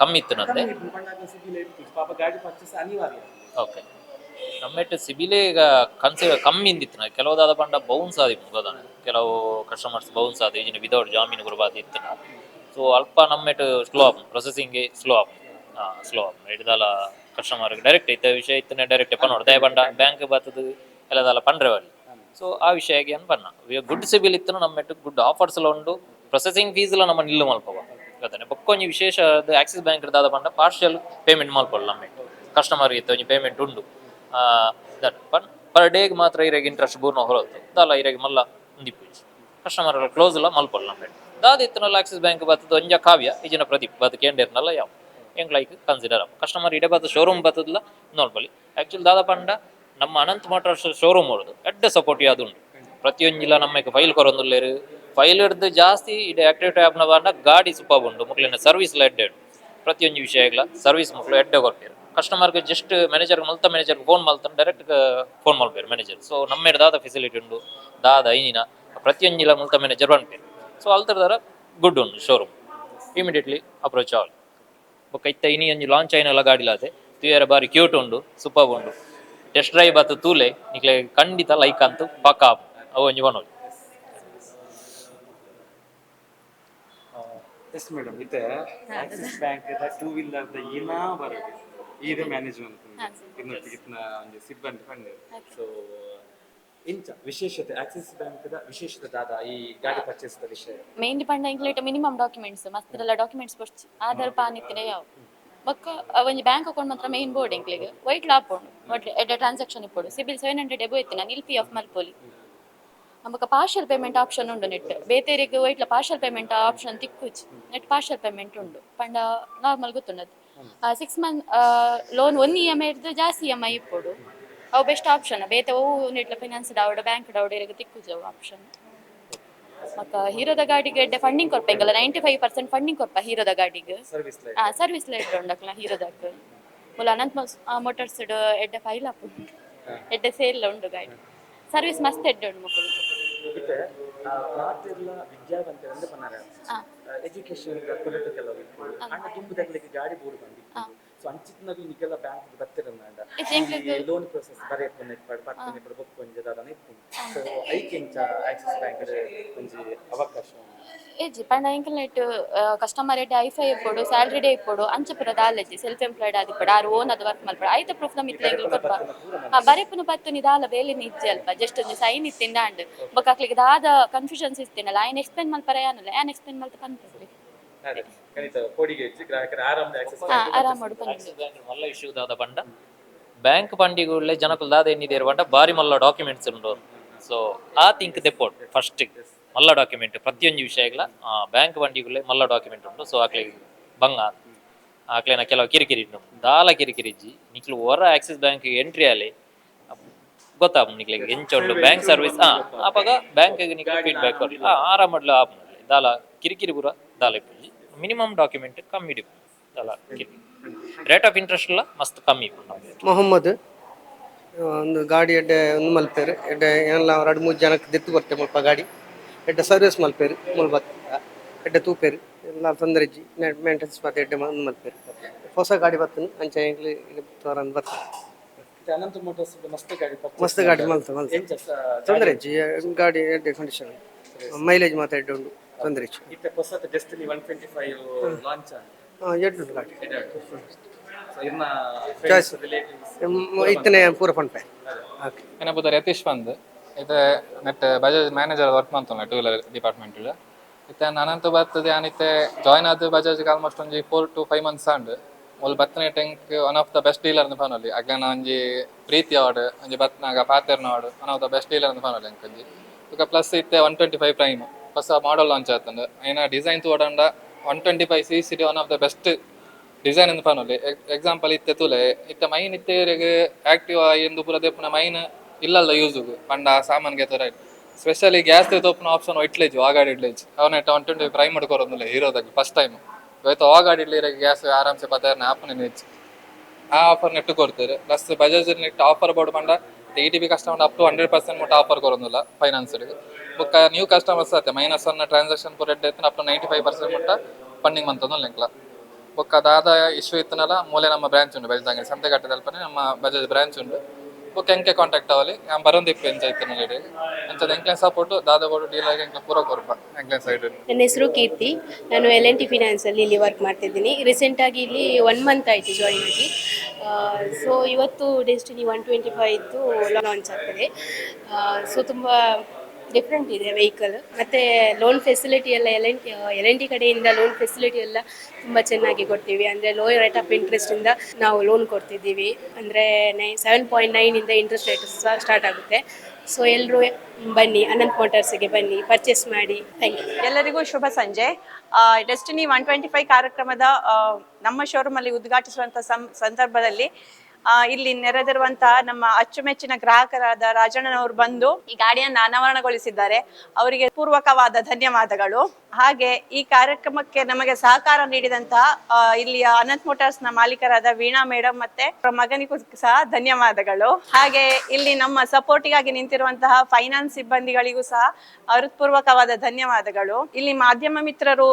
ಕಮ್ಮಿ ಇತ್ತು ನಂದೆ ಓಕೆ ನಮ್ಮೆಟ್ಟು ಸಿಬಿಲೇ ಈಗ ಕನ್ಸಿ ಕಮ್ಮಿ ಇಂದಿತ್ತು ನಾ ಕೆಲವುದಾದ ಪಂಡ ಬೌನ್ಸ್ ಆದಿ ಮುಗದಾನೆ ಕೆಲವು ಕಸ್ಟಮರ್ಸ್ ಬೌನ್ಸ್ ಆದ ಈಜಿನ ವಿದೌಟ್ ಜಾಮೀನು ಗುರುಬಾದ ಇತ್ತು ಸೊ ಅಲ್ಪ ನಮ್ಮೆಟ್ ಸ್ಲೋ ಆಪ್ ಪ್ರೊಸೆಸಿಂಗ್ ಸ್ಲೋ ಆಪ್ ಸ್ಲೋ ಹಿಡ್ದಲ್ಲ ಕಸ್ಟಮರ್ ಡೈರೆಕ್ಟ್ ಇತ್ತ ವಿಷಯ ಇತ್ತನೆ ಡೈರೆಕ್ಟ್ ಪನ್ನೋಡು ದಯ ಬಂಡ ಬ್ಯಾಂಕ್ ಬರ್ತದೆ ಎಲ್ಲದಲ್ಲ ಪಂಡ್ರೆ ಅಲ್ಲಿ ಸೊ ಆ ವಿಷಯಕ್ಕೆ ಏನು ಬಣ್ಣ. ಗುಡ್ ಸಿಬಿಲ್ ಇತ್ತು ನಮ್ಮ ಗುಡ್ ಆಫರ್ಸ್ ಎಲ್ಲ ಉಂಡು ಪ್ರೊಸೆಸಿಂಗ್ ಫೀಸ್ ಎಲ್ಲ ನಮ್ಮ ನಿಲ್ಲು ಮಲ್ಪವ ಗೊತ್ತಾನೆ? ಒಂದು ವಿಶೇಷ ಆಕ್ಸಿಸ್ ಬ್ಯಾಂಕ್ ದಾದ ಬಂಡ ಪಾರ್ಷಿಯಲ್ ಪೇಮೆಂಟ್ ಮಲ್ಪಲ್ಲ ನಮ್ಮ ಕಸ್ಟಮರ್ ಇತ್ತು ಪೇಮೆಂಟ್ ಉಂಡು. ದಟ್. ಪರ್ ಡೇಗ್ ಮಾತ್ರ ಇರಾಗ ಇಂಟ್ರೆಸ್ಟ್ ಬೂರ್ನ ಹೊರತು. ದಾಲ ಇರಾಗ ಮಲ್ಲ ಒಂದಿಪ್ಪು ಕಸ್ಟಮರ್ ಕ್ಲೋಸ್ ಎಲ್ಲ ಮಲ್ಪಲ್ಲ ನಮ್ಮೆ ದಾದ ಇತ್ತನಲ್ಲ ಆಕ್ಸಿಸ್ ಬ್ಯಾಂಕ್ ಬರ್ತದ, ಒಂಜ ಕಾವ್ಯ ಈಜಿನ ಪ್ರದೀಪ್ ಬದು ಕೇಂದ್ರ ಯಾವ. ಹೆಂಗ್ ಲೈಕ್ ಕನ್ಸಿಡರ್ ಅಪ್ ಕಸ್ಟಮರ್ ಇಡೆ ಬತ್ತು ಶೋರೂಮ್ ಬರ್ತದಲ್ಲ ನಾರ್ಮಲಿ ಆಕ್ಚುಲಿ ದಾದ ಪಂಡ ನಮ್ಮ ಅನಂತ್ ಮೋಟಾರ್ಸ್ ಶೋರೂಮ್ ಹೊರದು ಎಡ್ಡ ಸಪೋರ್ಟ್ ಯಾವ್ದು ಉಂಟು? ಪ್ರತಿಯೊಂಜಿಲ್ಲ ನಮ್ಮಕ್ಕೆ ಫೈಲ್ ಕೊರೊಂದುಲ್ಲೇರು ಫೈಲ್ ಹಿಡ್ದು ಜಾಸ್ತಿ ಇಡೆ ಆಕ್ಟಿವಿಟಿ ಟ್ಯಾಬ್ನ ಬಂದ ಗಾಡಿ ಸೂಪರ್ ಉಂಟು. ಮುಕ್ಲಿನ ಸರ್ವಿಸ್ ಎಡ್ಡೆ ಉಂಟು. ಪ್ರತಿಯೊಂದು ವಿಷಯಗಳ ಸರ್ವಿಸ್ ಮಕ್ಕಳು ಎಡ್ಡೆ ಕೊಡ್ತೀರು. ಕಸ್ಟಮರ್ಗೆ ಜಸ್ಟ್ ಮ್ಯಾನೇಜರ್ ಮಲ್ತ ಮ್ಯಾನೇಜರ್ಗೆ ಫೋನ್ ಮಲ್ತಾನೆ ಡೈರೆಕ್ಟ್ ಫೋನ್ ಮಾಡ್ಬೇಕು ಮ್ಯಾನೇಜರ್ ಸೊ ನಮ್ಮ ದಾದ ಫೆಸಿಲಿಟಿ ಉಂಟು. ದಾದ ಐನಿನ ಪ್ರತಿಯೊಂದಿಲ್ಲ ಮಲ್ತ ಮ್ಯಾನೇಜರ್ ಬಂದ್ಬೇಕು ಸೊ ಅಲ್ತರದಾರ ಗುಡ್ ಉಂಟು ಶೋರೂಮ್ ಇಮಿಡಿಯೇಟ್ಲಿ ಅಪ್ರೋಚ್ ಆಲ್ ಇತ್ತ ಇನಿ ಒಂಜಿ ಲಾಂಚ್ ಆಯ್ನಲ್ಲ ಗಾಡಿಲಾದೆ ತುಯರ ಬಾರಿ ಕ್ಯೂಟ್ ಉಂಡು ಸೂಪರ್ ಉಂಡು. ಟೆಸ್ಟ್ ಡ್ರೈವ್ ಬತ್ತು ತೂಲೆ ನಿಕ್ಲೆ ಖಂಡಿತ ಲೈಕ್ ಅಂತ ಪಕ್ಕ ಅವು ಒಂಜಿ ಬನ್ನೋಲಿ ಎಸ್ ಮೇಡಮ್ ಇತ್ತೆ ಆಕ್ಸಿಸ್ ಬ್ಯಾಂಕ್ ಟೂ ವೀಲರ್ ದ ಏನಾ ಬರೋದು ಇದು ಮ್ಯಾನೇಜ್ಮೆಂಟ್ ಇನ್ನೊಟ್ಟಿಗಿತ್ನ ಒಂದು ಸಿಬ್ಬಂದಿ ಬಂದಿದೆ ಸೊ ಇಂಚ ವಿಶೇಷತೆ ಆಕ್ಸಿಸ್ ಬ್ಯಾಂಕ್ದ ವಿಶೇಷದಾದ ಈ ಗಾಡಿ ಪರ್ಚೇಸ್ದ ವಿಷಯ. ಮೇನ್ ಡಿಪೆಂಡ್ ಅಂಕ್ಲೇಟ್ ಮಿನಿಮಮ್ ಡಾಕ್ಯುಮೆಂಟ್ಸ್ ಮಸ್ತದಲ್ಲ ಡಾಕ್ಯುಮೆಂಟ್ಸ್ ಕೊಡ್ಚಿ ಆಧಾರ್ ಪಾನ್ ಇತ್ತಿನ ಯಾವ. ಬೊಕ್ಕ ಒಂಜಿ ಬ್ಯಾಂಕ್ ಅಕೌಂಟ್ ಮಾತ್ರ ಮೇನ್ ಬೋರ್ಡ್ ಎಂಕ್ಲಿಗೆ ವೈಟ್ ಲಾಪ್ ಉಂಡು ಒಟ್ಟು ಟ್ರಾನ್ಸಾಕ್ಷನ್ ಇಪ್ಪಡು ಸಿಬಿಲ್ ಸೆವೆನ್ ಹಂಡ್ರೆಡ್ ಎಬೋ ಇತ್ತಿನ ನಿಲ್ ಪಿ ಆಫ್ ಮಲ್ಪೋಲಿ ನಮಕ ಪಾರ್ಷಲ್ ಪೇಮೆಂಟ್ ಆಪ್ಷನ್ ಉಂಡು ನೆಟ್ ಬೇತೇರಿಗೆ ವೈಟ್ಲ ಪಾರ್ಷಲ್ ಪೇಮೆಂಟ್ ಆಪ್ಷನ್ ತಿಕ್ಕುಚ್. ನೆಟ್ ಪಾರ್ಷಲ್ ಪೇಮೆಂಟ್ ಉಂಡು. ಪಂಡ normal ಗೊತ್ತುಂಡದು six month loan one E M I ಇರ್ದು ಜಾಸ್ತಿ ಇ ಎಂ ಐ ಅವು ಬೆಸ್ಟ್ ಆಪ್ಷನ್ ಬೇತೆ ಅವು ನೆಟ್ಲ ಫೈನಾನ್ಸ್ ಡಾವಡ ಬ್ಯಾಂಕ್ ಡಾವಡ ಇರಗ ತಿಕ್ಕುಜವು ಆಪ್ಷನ್ ಮತ್ತ ಹೀರೋದ ಗಾಡಿಗೆ ಎಡ್ಡೆ ಫಂಡಿಂಗ್ ಕೊರ್ಪೆಂಗಲ್ಲ ನೈಂಟಿ ಫೈವ್ ಪರ್ಸೆಂಟ್ ಫಂಡಿಂಗ್ ಕೊರ್ಪ ಹೀರೋದ ಗಾಡಿಗೆ. ಆ ಸರ್ವಿಸ್ ಲೈಟ್ ಉಂಡಕ್ಲ ಹೀರೋದಾಗ ಮುಲ ಅನಂತ್ ಮೋಟರ್ಸ್ ಎಡ್ಡೆ ಫೈಲ್ ಉಂಡು ಎಡ್ಡೆ ಸೇಲ್ ಉಂಡು ಗಾಡಿ. ಸರ್ವಿಸ್ ಮಸ್ತ್ ಎಡ್ಡೆ ಉಂಡು ಮಕ್ಕಳು ಎಜುಕೇಶನ್ ಕುರಿತು ಕೆಲವು ತುಂಬದಕ್ಕೆ ಗಾಡಿ ಬೋರ್ಡ್ ಬಂದಿತ್ತು. ಸೊ ಅಂಚಿತ್ನಾಗ ನಿಗೆಲ್ಲ ಬ್ಯಾಂಕ್ ಬರ್ತಿರಲ್ಲ ಲೋನ್ ಪ್ರೊಸೆಸ್ ಬರೆಯಪ್ಪನ ಪಡ್ ಪಡ್ ಇಪ್ಪಡು ಬೊಕ್ಕ ಒಂಜಿ ದಾದನ ಇತ್ತು ಸೊ ಐಕೆ ಇಂಚ ಆಕ್ಸಿಸ್ ಬ್ಯಾಂಕ್ ಒಂಜಿ ಅವಕಾಶ. ಏಜಿ ಪಂಡ ಎಂಕಲ್ ನೆಟ್ ಕಸ್ಟಮರ್ ಎಡ್ಡೆ ಐಫೈ ಇಪ್ಪಡು ಸ್ಯಾಲರಿ ಡೇ ಇಪ್ಪಡು ಅಂಚ ಪುರ ದಾಲಜಿ ಸೆಲ್ಫ್ ಎಂಪ್ಲಾಯ್ಡ್ ಆದಿಪ್ಪಡು ಆರು ಓನ್ ಅದು ವರ್ಕ್ ಮಲ್ಪಡು ಐತ ಪ್ರೂಫ್ ನಮ್ ಇತ್ಲೆ ಎಂಗ್ಲು ಕೊರ್ಪ ಆ ಬರೆಪುನ ಪತ್ತು ನಿದಾಲ ಬೇಲೆ ನಿಜ್ಜಿ ಅಲ್ಪ. ಜಸ್ಟ್ ಒಂದು ಸೈನ್ ಇತ್ತಿಂದ ಅಂಡ್ ಬೊಕ್ಕ ಅಕ್ಲಿಗೆ ದಾದ ಕನ್ಫ್ಯೂಷನ್ಸ್ ಇತ್ತಿನಲ್ಲ ಆಯ್ನ ಎಕ್ಸ್ಪ್ಲೇನ್ ಮಲ್ಪರ ಯಾನಲ್ಲ ಆನ್ ಎಕ್ಸ್ಪ್ಲೇನ್ ಮಲ್ತ ಅದೇ. ಖಂಡಿತ ಕೋಡಿಗೆ ಹೆಚ್ಚಿ ಗ್ರಾಹಕರ ಆರಾಮದ ಆಕ್ಸೆಸ್ ಹಾ ಆರಾಮ್ ಮಾಡು ಬ್ಯಾಂಕ್ ಮಲ್ಲ ಇಶ್ಯೂ ದಾದ ಪಂಡ ಬ್ಯಾಂಕ್ ಪಂಡಿಗುಳ್ಳೆ ಜನಕುಲ್ ದಾದ ಎನ್ನಿದೆ ಪಂಡ ಬಾರಿ ಮಲ್ಲ ಡಾಕ್ಯುಮೆಂಟ್ಸ್ ಉಂಡು ಸೊ ಆ ತಿಂಕ್ ದೆಪ್ಪೋಟ್ ಫಸ್ಟ್ ಮಲ್ಲ ಡಾಕ್ಯುಮೆಂಟ್ ಪ್ರತಿಯೊಂದು ವಿಷಯಗಳ ಬ್ಯಾಂಕ್ ಪಂಡಿಗುಳ್ಳೆ ಮಲ್ಲ ಡಾಕ್ಯುಮೆಂಟ್ ಉಂಟು. ಸೊ ಆಕ್ಲೆ ಬಂಗ ಆಕ್ಲೆನ ಕೆಲವು ಕಿರಿಕಿರಿ ಇಟ್ಟು ದಾಲ ಕಿರಿಕಿರಿ ಇಜ್ಜಿ. ನಿಕ್ಲು ಹೊರ ಆಕ್ಸಿಸ್ ಬ್ಯಾಂಕ್ ಎಂಟ್ರಿ ಅಲ್ಲಿ ಗೊತ್ತಾಗ ನಿಕ್ಲಿಗೆ. ಎಂಚೊಂಡು ಬ್ಯಾಂಕ್ ಸರ್ವಿಸ್ ಹಾ ಆಪಾಗ ಬ್ಯಾಂಕ್ ನಿಕ್ಲು ಫೀಡ್ಬ್ಯಾಕ್ ಕೊಡ್ಲಿ ಆರಾಮ್ ಆರಾಮಡ್ಲ ಆಪ್ ದಾಲ ಕಿರಿಕಿರಿ ಪೂರ ದಾಲ ಇಪ್ಪುಜಿ ಮಿನಿಮಮ್ ಡಾಕ್ಯುಮೆಂಟ್ ಕಮ್ಮಿ ರೇಟ್ ಆಫ್ ಇಂಟ್ರೆಸ್ಟ್ ಎಲ್ಲ ಮಸ್ತ್ ಕಮ್ಮಿ. ಮೊಹಮ್ಮದ್ ಒಂದು ಗಾಡಿ ಎಡ್ಡೆ ಒಂದು ಮಲ್ಪೇರು. ಎಡ್ಡೆ ಎಲ್ಲ ಎರಡು ಮೂರು ಜನಕ್ಕೆ ದಿತ್ತು ಬರ್ತೆ ಮುಲ್ಪ ಗಾಡಿ. ಎಡ್ಡೆ ಸರ್ವಿಸ್ ಮಲ್ಪೇರು ಮುಲ್ ಬತ್ತ ಎಡ್ಡೆ ತೂಪೇರು. ಎಲ್ಲ ತೊಂದರೆ ಜಿ ಮೇಂಟೆನ್ಸ್ ಮತ್ತೆ ಎಡ್ಡೆ ಒಂದು ಮಲ್ಪೇರು. ಹೊಸ ಗಾಡಿ ಬರ್ತೀನಿ ಅಂಚೆ ಹೆಂಗ್ಲಿ ಅನಂತ ಮೋಟರ್ಸ್ ಮಸ್ತ್ ಗಾಡಿ purchase ಮಸ್ತ್ ಗಾಡಿ ಮಲ್ತ ಮಲ್ತ. ಎಂಚ ಸ- ತೊಂದರೆ ಇಜ್ಜಿ ಗಾಡಿ ಎಡ್ಡೆ ಕಂಡೀಷನ್ ಮೈಲೇಜ್ ಮಾತ್ರ ಎಡ್ಡೆ ಉಂಡು ತೊಂದರೆ ಇಜ್ಜಿ ಇತ್ತೆ ಹೊಸ Destiny one twenty five launch ಎಡ್ಡೆ ಗಾಡಿ ಇತ್ತನೆ ಪೂರ ಪಂಪೆ ಓಕೆ ಏನ ಯತೀಶ್ ಬಂದ್. ಇದು ನೆಟ್ ಬಜಾಜ್ ಮ್ಯಾನೇಜರ್ ವರ್ಕ್ ಮಾಡ್ತಾನೆ ಟೂ ವೀಲರ್ ಡಿಪಾರ್ಟ್ಮೆಂಟ್ ಇತ್ತ ನನಂತ ಬರ್ತದೆ ಅನಿತೆ ಜಾಯ್ನ್ ಆದ ಬಜಾಜ್ ಆಲ್ಮೋಸ್ಟ್ ಒಂಜಿ four to five months and ಮೊಲ್ ಬತ್ತನೆ ಟೆಂಕ್ one of the best dealer ಅಂತ ಫೋನಲ್ಲಿ ಅಗ್ಲನ ಒಂಜಿ ಪ್ರೀತಿ ಅವಾರ್ಡ್ ಒಂಜಿ ಬತ್ನಾಗ ಪಾತೆರ್ನ award one of the best dealer ಅಂತ ಫೋನಲ್ಲಿ ಅಂಕಂಜಿ ಈಗ ಪ್ಲಸ್ ಇತ್ತೆ ಒನ್ ಟ್ವೆಂಟಿ ಫೈವ್ ಪ್ರೈಮ್ ಹೊಸ ಮಾಡಲ್ ಲಾಂಚ್ ಆಯ್ತಂದ್ರೆ ಐನ design ತೋಡಂಡ one twenty five C D one of the best design ಇಂದ ಫಾನಲ್ಲಿ ಎಕ್ಸಾಂಪಲ್ ಇತ್ತೆ ತುಲೆ. ಇತ್ತ ಮೈನ್ ಇತ್ತೆ ಆಕ್ಟಿವ್ ಎಂದು ಪೂರ ದೆಪ್ಪುನ ಮೈನ್ ಇಲ್ಲಲ್ಲ ಯೂಸುಗು ಪಂಡ ಸಾಮಾನ್ಗೆ ತರ ಸ್ಪೆಷಲಿ ಗ್ಯಾಸ್ ತೋಪುನ ಆಪ್ಷನ್ ಇಟ್ಲೇಜು ಆ ಗಾಡಿ ಇಡ್ಲೇಜ್. ಅವನ ಒನ್ ಟ್ವೆಂಟಿ ಪ್ರೈಮ್ ಮಾಡ್ಕೊರೋದಿಲ್ಲ ಹೀರೋದಾಗ ಫಸ್ಟ್ ಟೈಮ್ ಇವತ್ತು ಆ ಗಾಡಿ ಇಡ್ಲಿರ ಗ್ಯಾಸ್ ಆರಾಮ್ಸೆ ಪತ್ತಾರನ ಆಪನ ಹೆಚ್ಚು ಆ ಆಫರ್ ನೆಟ್ಟು ಕೊಡ್ತಾರೆ plus Bajaj net offer board ಪಂಡ T B customer up to hundred percent ಮುಟ್ಟ ಆಫರ್ ಕೊರೋದಿಲ್ಲ ಫೈನಾನ್ಸ್ ಬುಕ್ಕ ನ್ಯೂ ಕಸ್ಟಮರ್ಸ್ ಆತೆ ಮೈನಸ್ ಅನ್ನ ಟ್ರಾನ್ಸಾಕ್ಷನ್ ಪೂರ ಎಡ್ ಐತೆ up to ninety five percent ಮುಟ್ಟ ಫಂಡಿಂಗ್ ಮಂತಂದು ಲೆಂಕ್ಲ ಬುಕ್ಕ ಅದಾದ ಇಶ್ಯೂ ಇತ್ತನಲ್ಲ ಮೂಲೆ ನಮ್ಮ ಬ್ರಾಂಚ್ ಉಂಟು ಬೆಳ್ದಂಗೆ ಸಂತೆಘಟ್ಟದಲ್ಪನೆ ನಮ್ಮ ಬಜಾಜ್ ಬ್ರಾಂಚ್ ಉಂಟು ಬೊಕ್ಕ ಎಂಕೆ ಕಾಂಟ್ಯಾಕ್ಟ್ ಅವಲಿ ನಾನು ಬರೋದು ಇಪ್ಪು ಎಂಚ ಇತ್ತು ನನಗೆ ಅಂಚದ ಎಂಕ್ಲೆನ್ ಸಪೋರ್ಟ್ ದಾದಗೋಡು ಡೀಲರ್ ಎಂಕ್ಲೆ ಪೂರ ಕೊರ್ಪ ಸೈಡ್ ನನ್ನ ಹೆಸರು ಕೀರ್ತಿ. ನಾನು ಎಲ್ ಎನ್ ಟಿ ಫಿನಾನ್ಸಲ್ಲಿ ಇಲ್ಲಿ ವರ್ಕ್ ಮಾಡ್ತಿದ್ದೀನಿ. ರೀಸೆಂಟಾಗಿ ಇಲ್ಲಿ ಒನ್ ಮಂತ್ ಆಯಿತು ಜಾಯಿನ್ ಆಗಿ. ಸೊ ಇವತ್ತು ಡೆಸ್ಟಿನಿ ಒನ್ ಟ್ವೆಂಟಿ ಫೈವ್ ಇದ್ದು ಲಾಂಚ್ ಆಗ್ತದೆ ಸೊ ತುಂಬ ಡಿಫ್ರೆಂಟ್ ಇದೆ ವೆಹಿಕಲ್ ಮತ್ತು ಲೋನ್ ಫೆಸಿಲಿಟಿ ಎಲ್ಲ L N L N T ಕಡೆಯಿಂದ ಲೋನ್ ಫೆಸಿಲಿಟಿ ಎಲ್ಲ ತುಂಬ ಚೆನ್ನಾಗಿ ಕೊಡ್ತೀವಿ. ಅಂದರೆ ಲೋ ರೇಟ್ ಆಫ್ ಇಂಟ್ರೆಸ್ಟಿಂದ ನಾವು ಲೋನ್ ಕೊಡ್ತಿದ್ದೀವಿ. ಅಂದರೆ ನೈ ಸೆವೆನ್ ಪಾಯಿಂಟ್ ನೈನಿಂದ ಇಂಟ್ರೆಸ್ಟ್ ರೇಟ್ ಸ್ಟಾರ್ಟ್ ಆಗುತ್ತೆ. ಸೊ ಎಲ್ಲರೂ ಬನ್ನಿ ಅನಂತ್ ಮೋಟರ್ಸ್ಗೆ ಬನ್ನಿ ಪರ್ಚೇಸ್ ಮಾಡಿ. ಥ್ಯಾಂಕ್ ಯು ಎಲ್ಲರಿಗೂ ಶುಭ ಸಂಜೆ. ಡೆಸ್ಟಿನಿ ಒನ್ ಟ್ವೆಂಟಿ ಫೈವ್ ಕಾರ್ಯಕ್ರಮದ ನಮ್ಮ ಶೋರೂಮಲ್ಲಿ ಉದ್ಘಾಟಿಸುವಂಥ ಸಂದರ್ಭದಲ್ಲಿ ಇಲ್ಲಿ ನೆರೆದಿರುವಂತಹ ನಮ್ಮ ಅಚ್ಚುಮೆಚ್ಚಿನ ಗ್ರಾಹಕರಾದ ರಾಜಣ್ಣನವರು ಬಂದು ಈ ಗಾಡಿಯನ್ನ ಅನಾವರಣಗೊಳಿಸಿದ್ದಾರೆ. ಅವರಿಗೆ ಪೂರ್ವಕವಾದ ಧನ್ಯವಾದಗಳು. ಹಾಗೆ ಈ ಕಾರ್ಯಕ್ರಮಕ್ಕೆ ನಮಗೆ ಸಹಕಾರ ನೀಡಿದಂತಹ ಇಲ್ಲಿಯ ಅನಂತ್ ಮೋಟಾರ್ಸ್ನ ಮಾಲೀಕರಾದ ವೀಣಾ ಮೇಡಮ್ ಮತ್ತೆ ಮಗನಿಗೂ ಸಹ ಧನ್ಯವಾದಗಳು. ಹಾಗೆ ಇಲ್ಲಿ ನಮ್ಮ ಸಪೋರ್ಟಿಗಾಗಿ ನಿಂತಿರುವಂತಹ ಫೈನಾನ್ಸ್ ಸಿಬ್ಬಂದಿಗಳಿಗೂ ಸಹ ಹೃತ್ಪೂರ್ವಕವಾದ ಧನ್ಯವಾದಗಳು. ಇಲ್ಲಿ ಮಾಧ್ಯಮ ಮಿತ್ರರು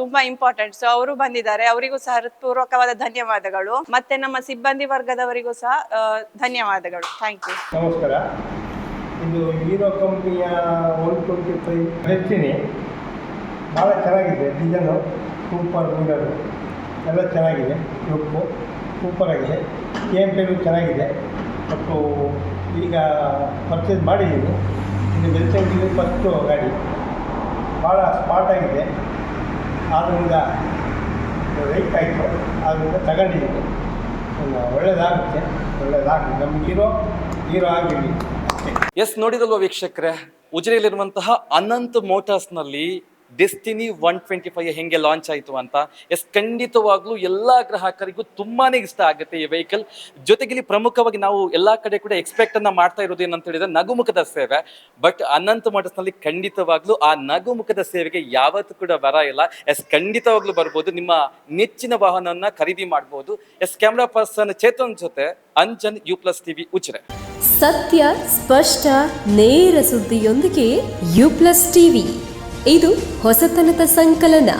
ತುಂಬಾ ಇಂಪಾರ್ಟೆಂಟ್ ಸೊ ಅವರು ಬಂದಿದ್ದಾರೆ. ಅವರಿಗೂ ಸಹ ಹೃತ್ಪೂರ್ವಕವಾದ ಧನ್ಯವಾದಗಳು. ಮತ್ತೆ ನಮ್ಮ ಸಿಬ್ಬಂದಿ ವರ್ಗದವರಿಗೂ ಸಹ ಧನ್ಯವಾದಗಳು. ಥ್ಯಾಂಕ್ ಯು ನಮಸ್ಕಾರ. ಇದು ಹೀರೋ ಕಂಪ್ನಿಯ ಒನ್ ಟ್ವೆಂಟಿ ಫೈವ್ ಡೆಸ್ಟಿನಿ ಭಾಳ ಚೆನ್ನಾಗಿದೆ, ಡಿಸೈನು ಸೂಪರ್ ಮಿರರು ಎಲ್ಲ ಚೆನ್ನಾಗಿದೆ, ಲುಕ್ಕು ಸೂಪರಾಗಿದೆ ಕೆ ಚೆನ್ನಾಗಿದೆ. ಮತ್ತು ಈಗ ಪರ್ಚೇಸ್ ಮಾಡಿದ್ದೀನಿ ಇದು ಬೆಳ್ತಂಗಿಲಿ ಫಸ್ಟು ಗಾಡಿ. ಭಾಳ ಸ್ಪಾಟ್ ಆಗಿದೆ. ಆದ್ದರಿಂದ ವೆಯ್ಟ್ ಆಯಿತು. ಆದ್ದರಿಂದ ತಗೊಂಡಿದ್ದೀನಿ ಒಳ್ಳೆಯದಾಗುತ್ತೆ ನಮ್ಗೆ ನಮ್ಮ ಹೀರೋ ಹೀರೋ ಆಗಿರಲಿ. ಎಸ್ ನೋಡಿದಲ್ವ ವೀಕ್ಷಕರೇ? ಉಜಿರೆಯಲ್ಲಿರುವಂತಹ ಅನಂತ್ ಮೋಟಾರ್ಸ್ನಲ್ಲಿ ಡೆಸ್ಟಿನಿ ಒನ್ ಟ್ವೆಂಟಿ ಫೈವ್ ಹೆಂಗೆ ಲಾಂಚ್ ಆಯಿತು ಅಂತ, ಎಸ್, ಖಂಡಿತವಾಗ್ಲೂ ಎಲ್ಲ ಗ್ರಾಹಕರಿಗೂ ತುಂಬಾನೇ ಇಷ್ಟ ಆಗುತ್ತೆ ಈ ವೆಹಿಕಲ್ ಜೊತೆಗೆ ಇಲ್ಲಿ ಪ್ರಮುಖವಾಗಿ ನಾವು ಎಲ್ಲಾ ಕಡೆ ಕೂಡ ಎಕ್ಸ್ಪೆಕ್ಟ್ ಅನ್ನ ಮಾಡ್ತಾ ಇರೋದು ಏನಂತ ಹೇಳಿದ್ರೆ ನಗುಮುಖದ ಸೇವೆ. ಬಟ್ ಅನಂತ ನಲ್ಲಿ ಖಂಡಿತವಾಗ್ಲೂ ಆ ನಗುಮುಖದ ಸೇವೆಗೆ ಯಾವತ್ತೂ ಕೂಡ ಬರ ಇಲ್ಲ. ಎಸ್, ಖಂಡಿತವಾಗ್ಲೂ ಬರ್ಬೋದು. ನಿಮ್ಮ ನೆಚ್ಚಿನ ವಾಹನವನ್ನ ಖರೀದಿ ಮಾಡಬಹುದು ಎಸ್ ಕ್ಯಾಮ್ರಾ ಪರ್ಸನ್ ಚೇತನ್ ಜೊತೆ Anjan U plus TV Ujire ಸತ್ಯ, ಸ್ಪಷ್ಟ, ನೇರ ಸುದ್ದಿಯೊಂದಿಗೆ ಯು ಪ್ಲಸ್ ಟಿವಿ ಇದು ಹೊಸತನದ ಸಂಕಲನ.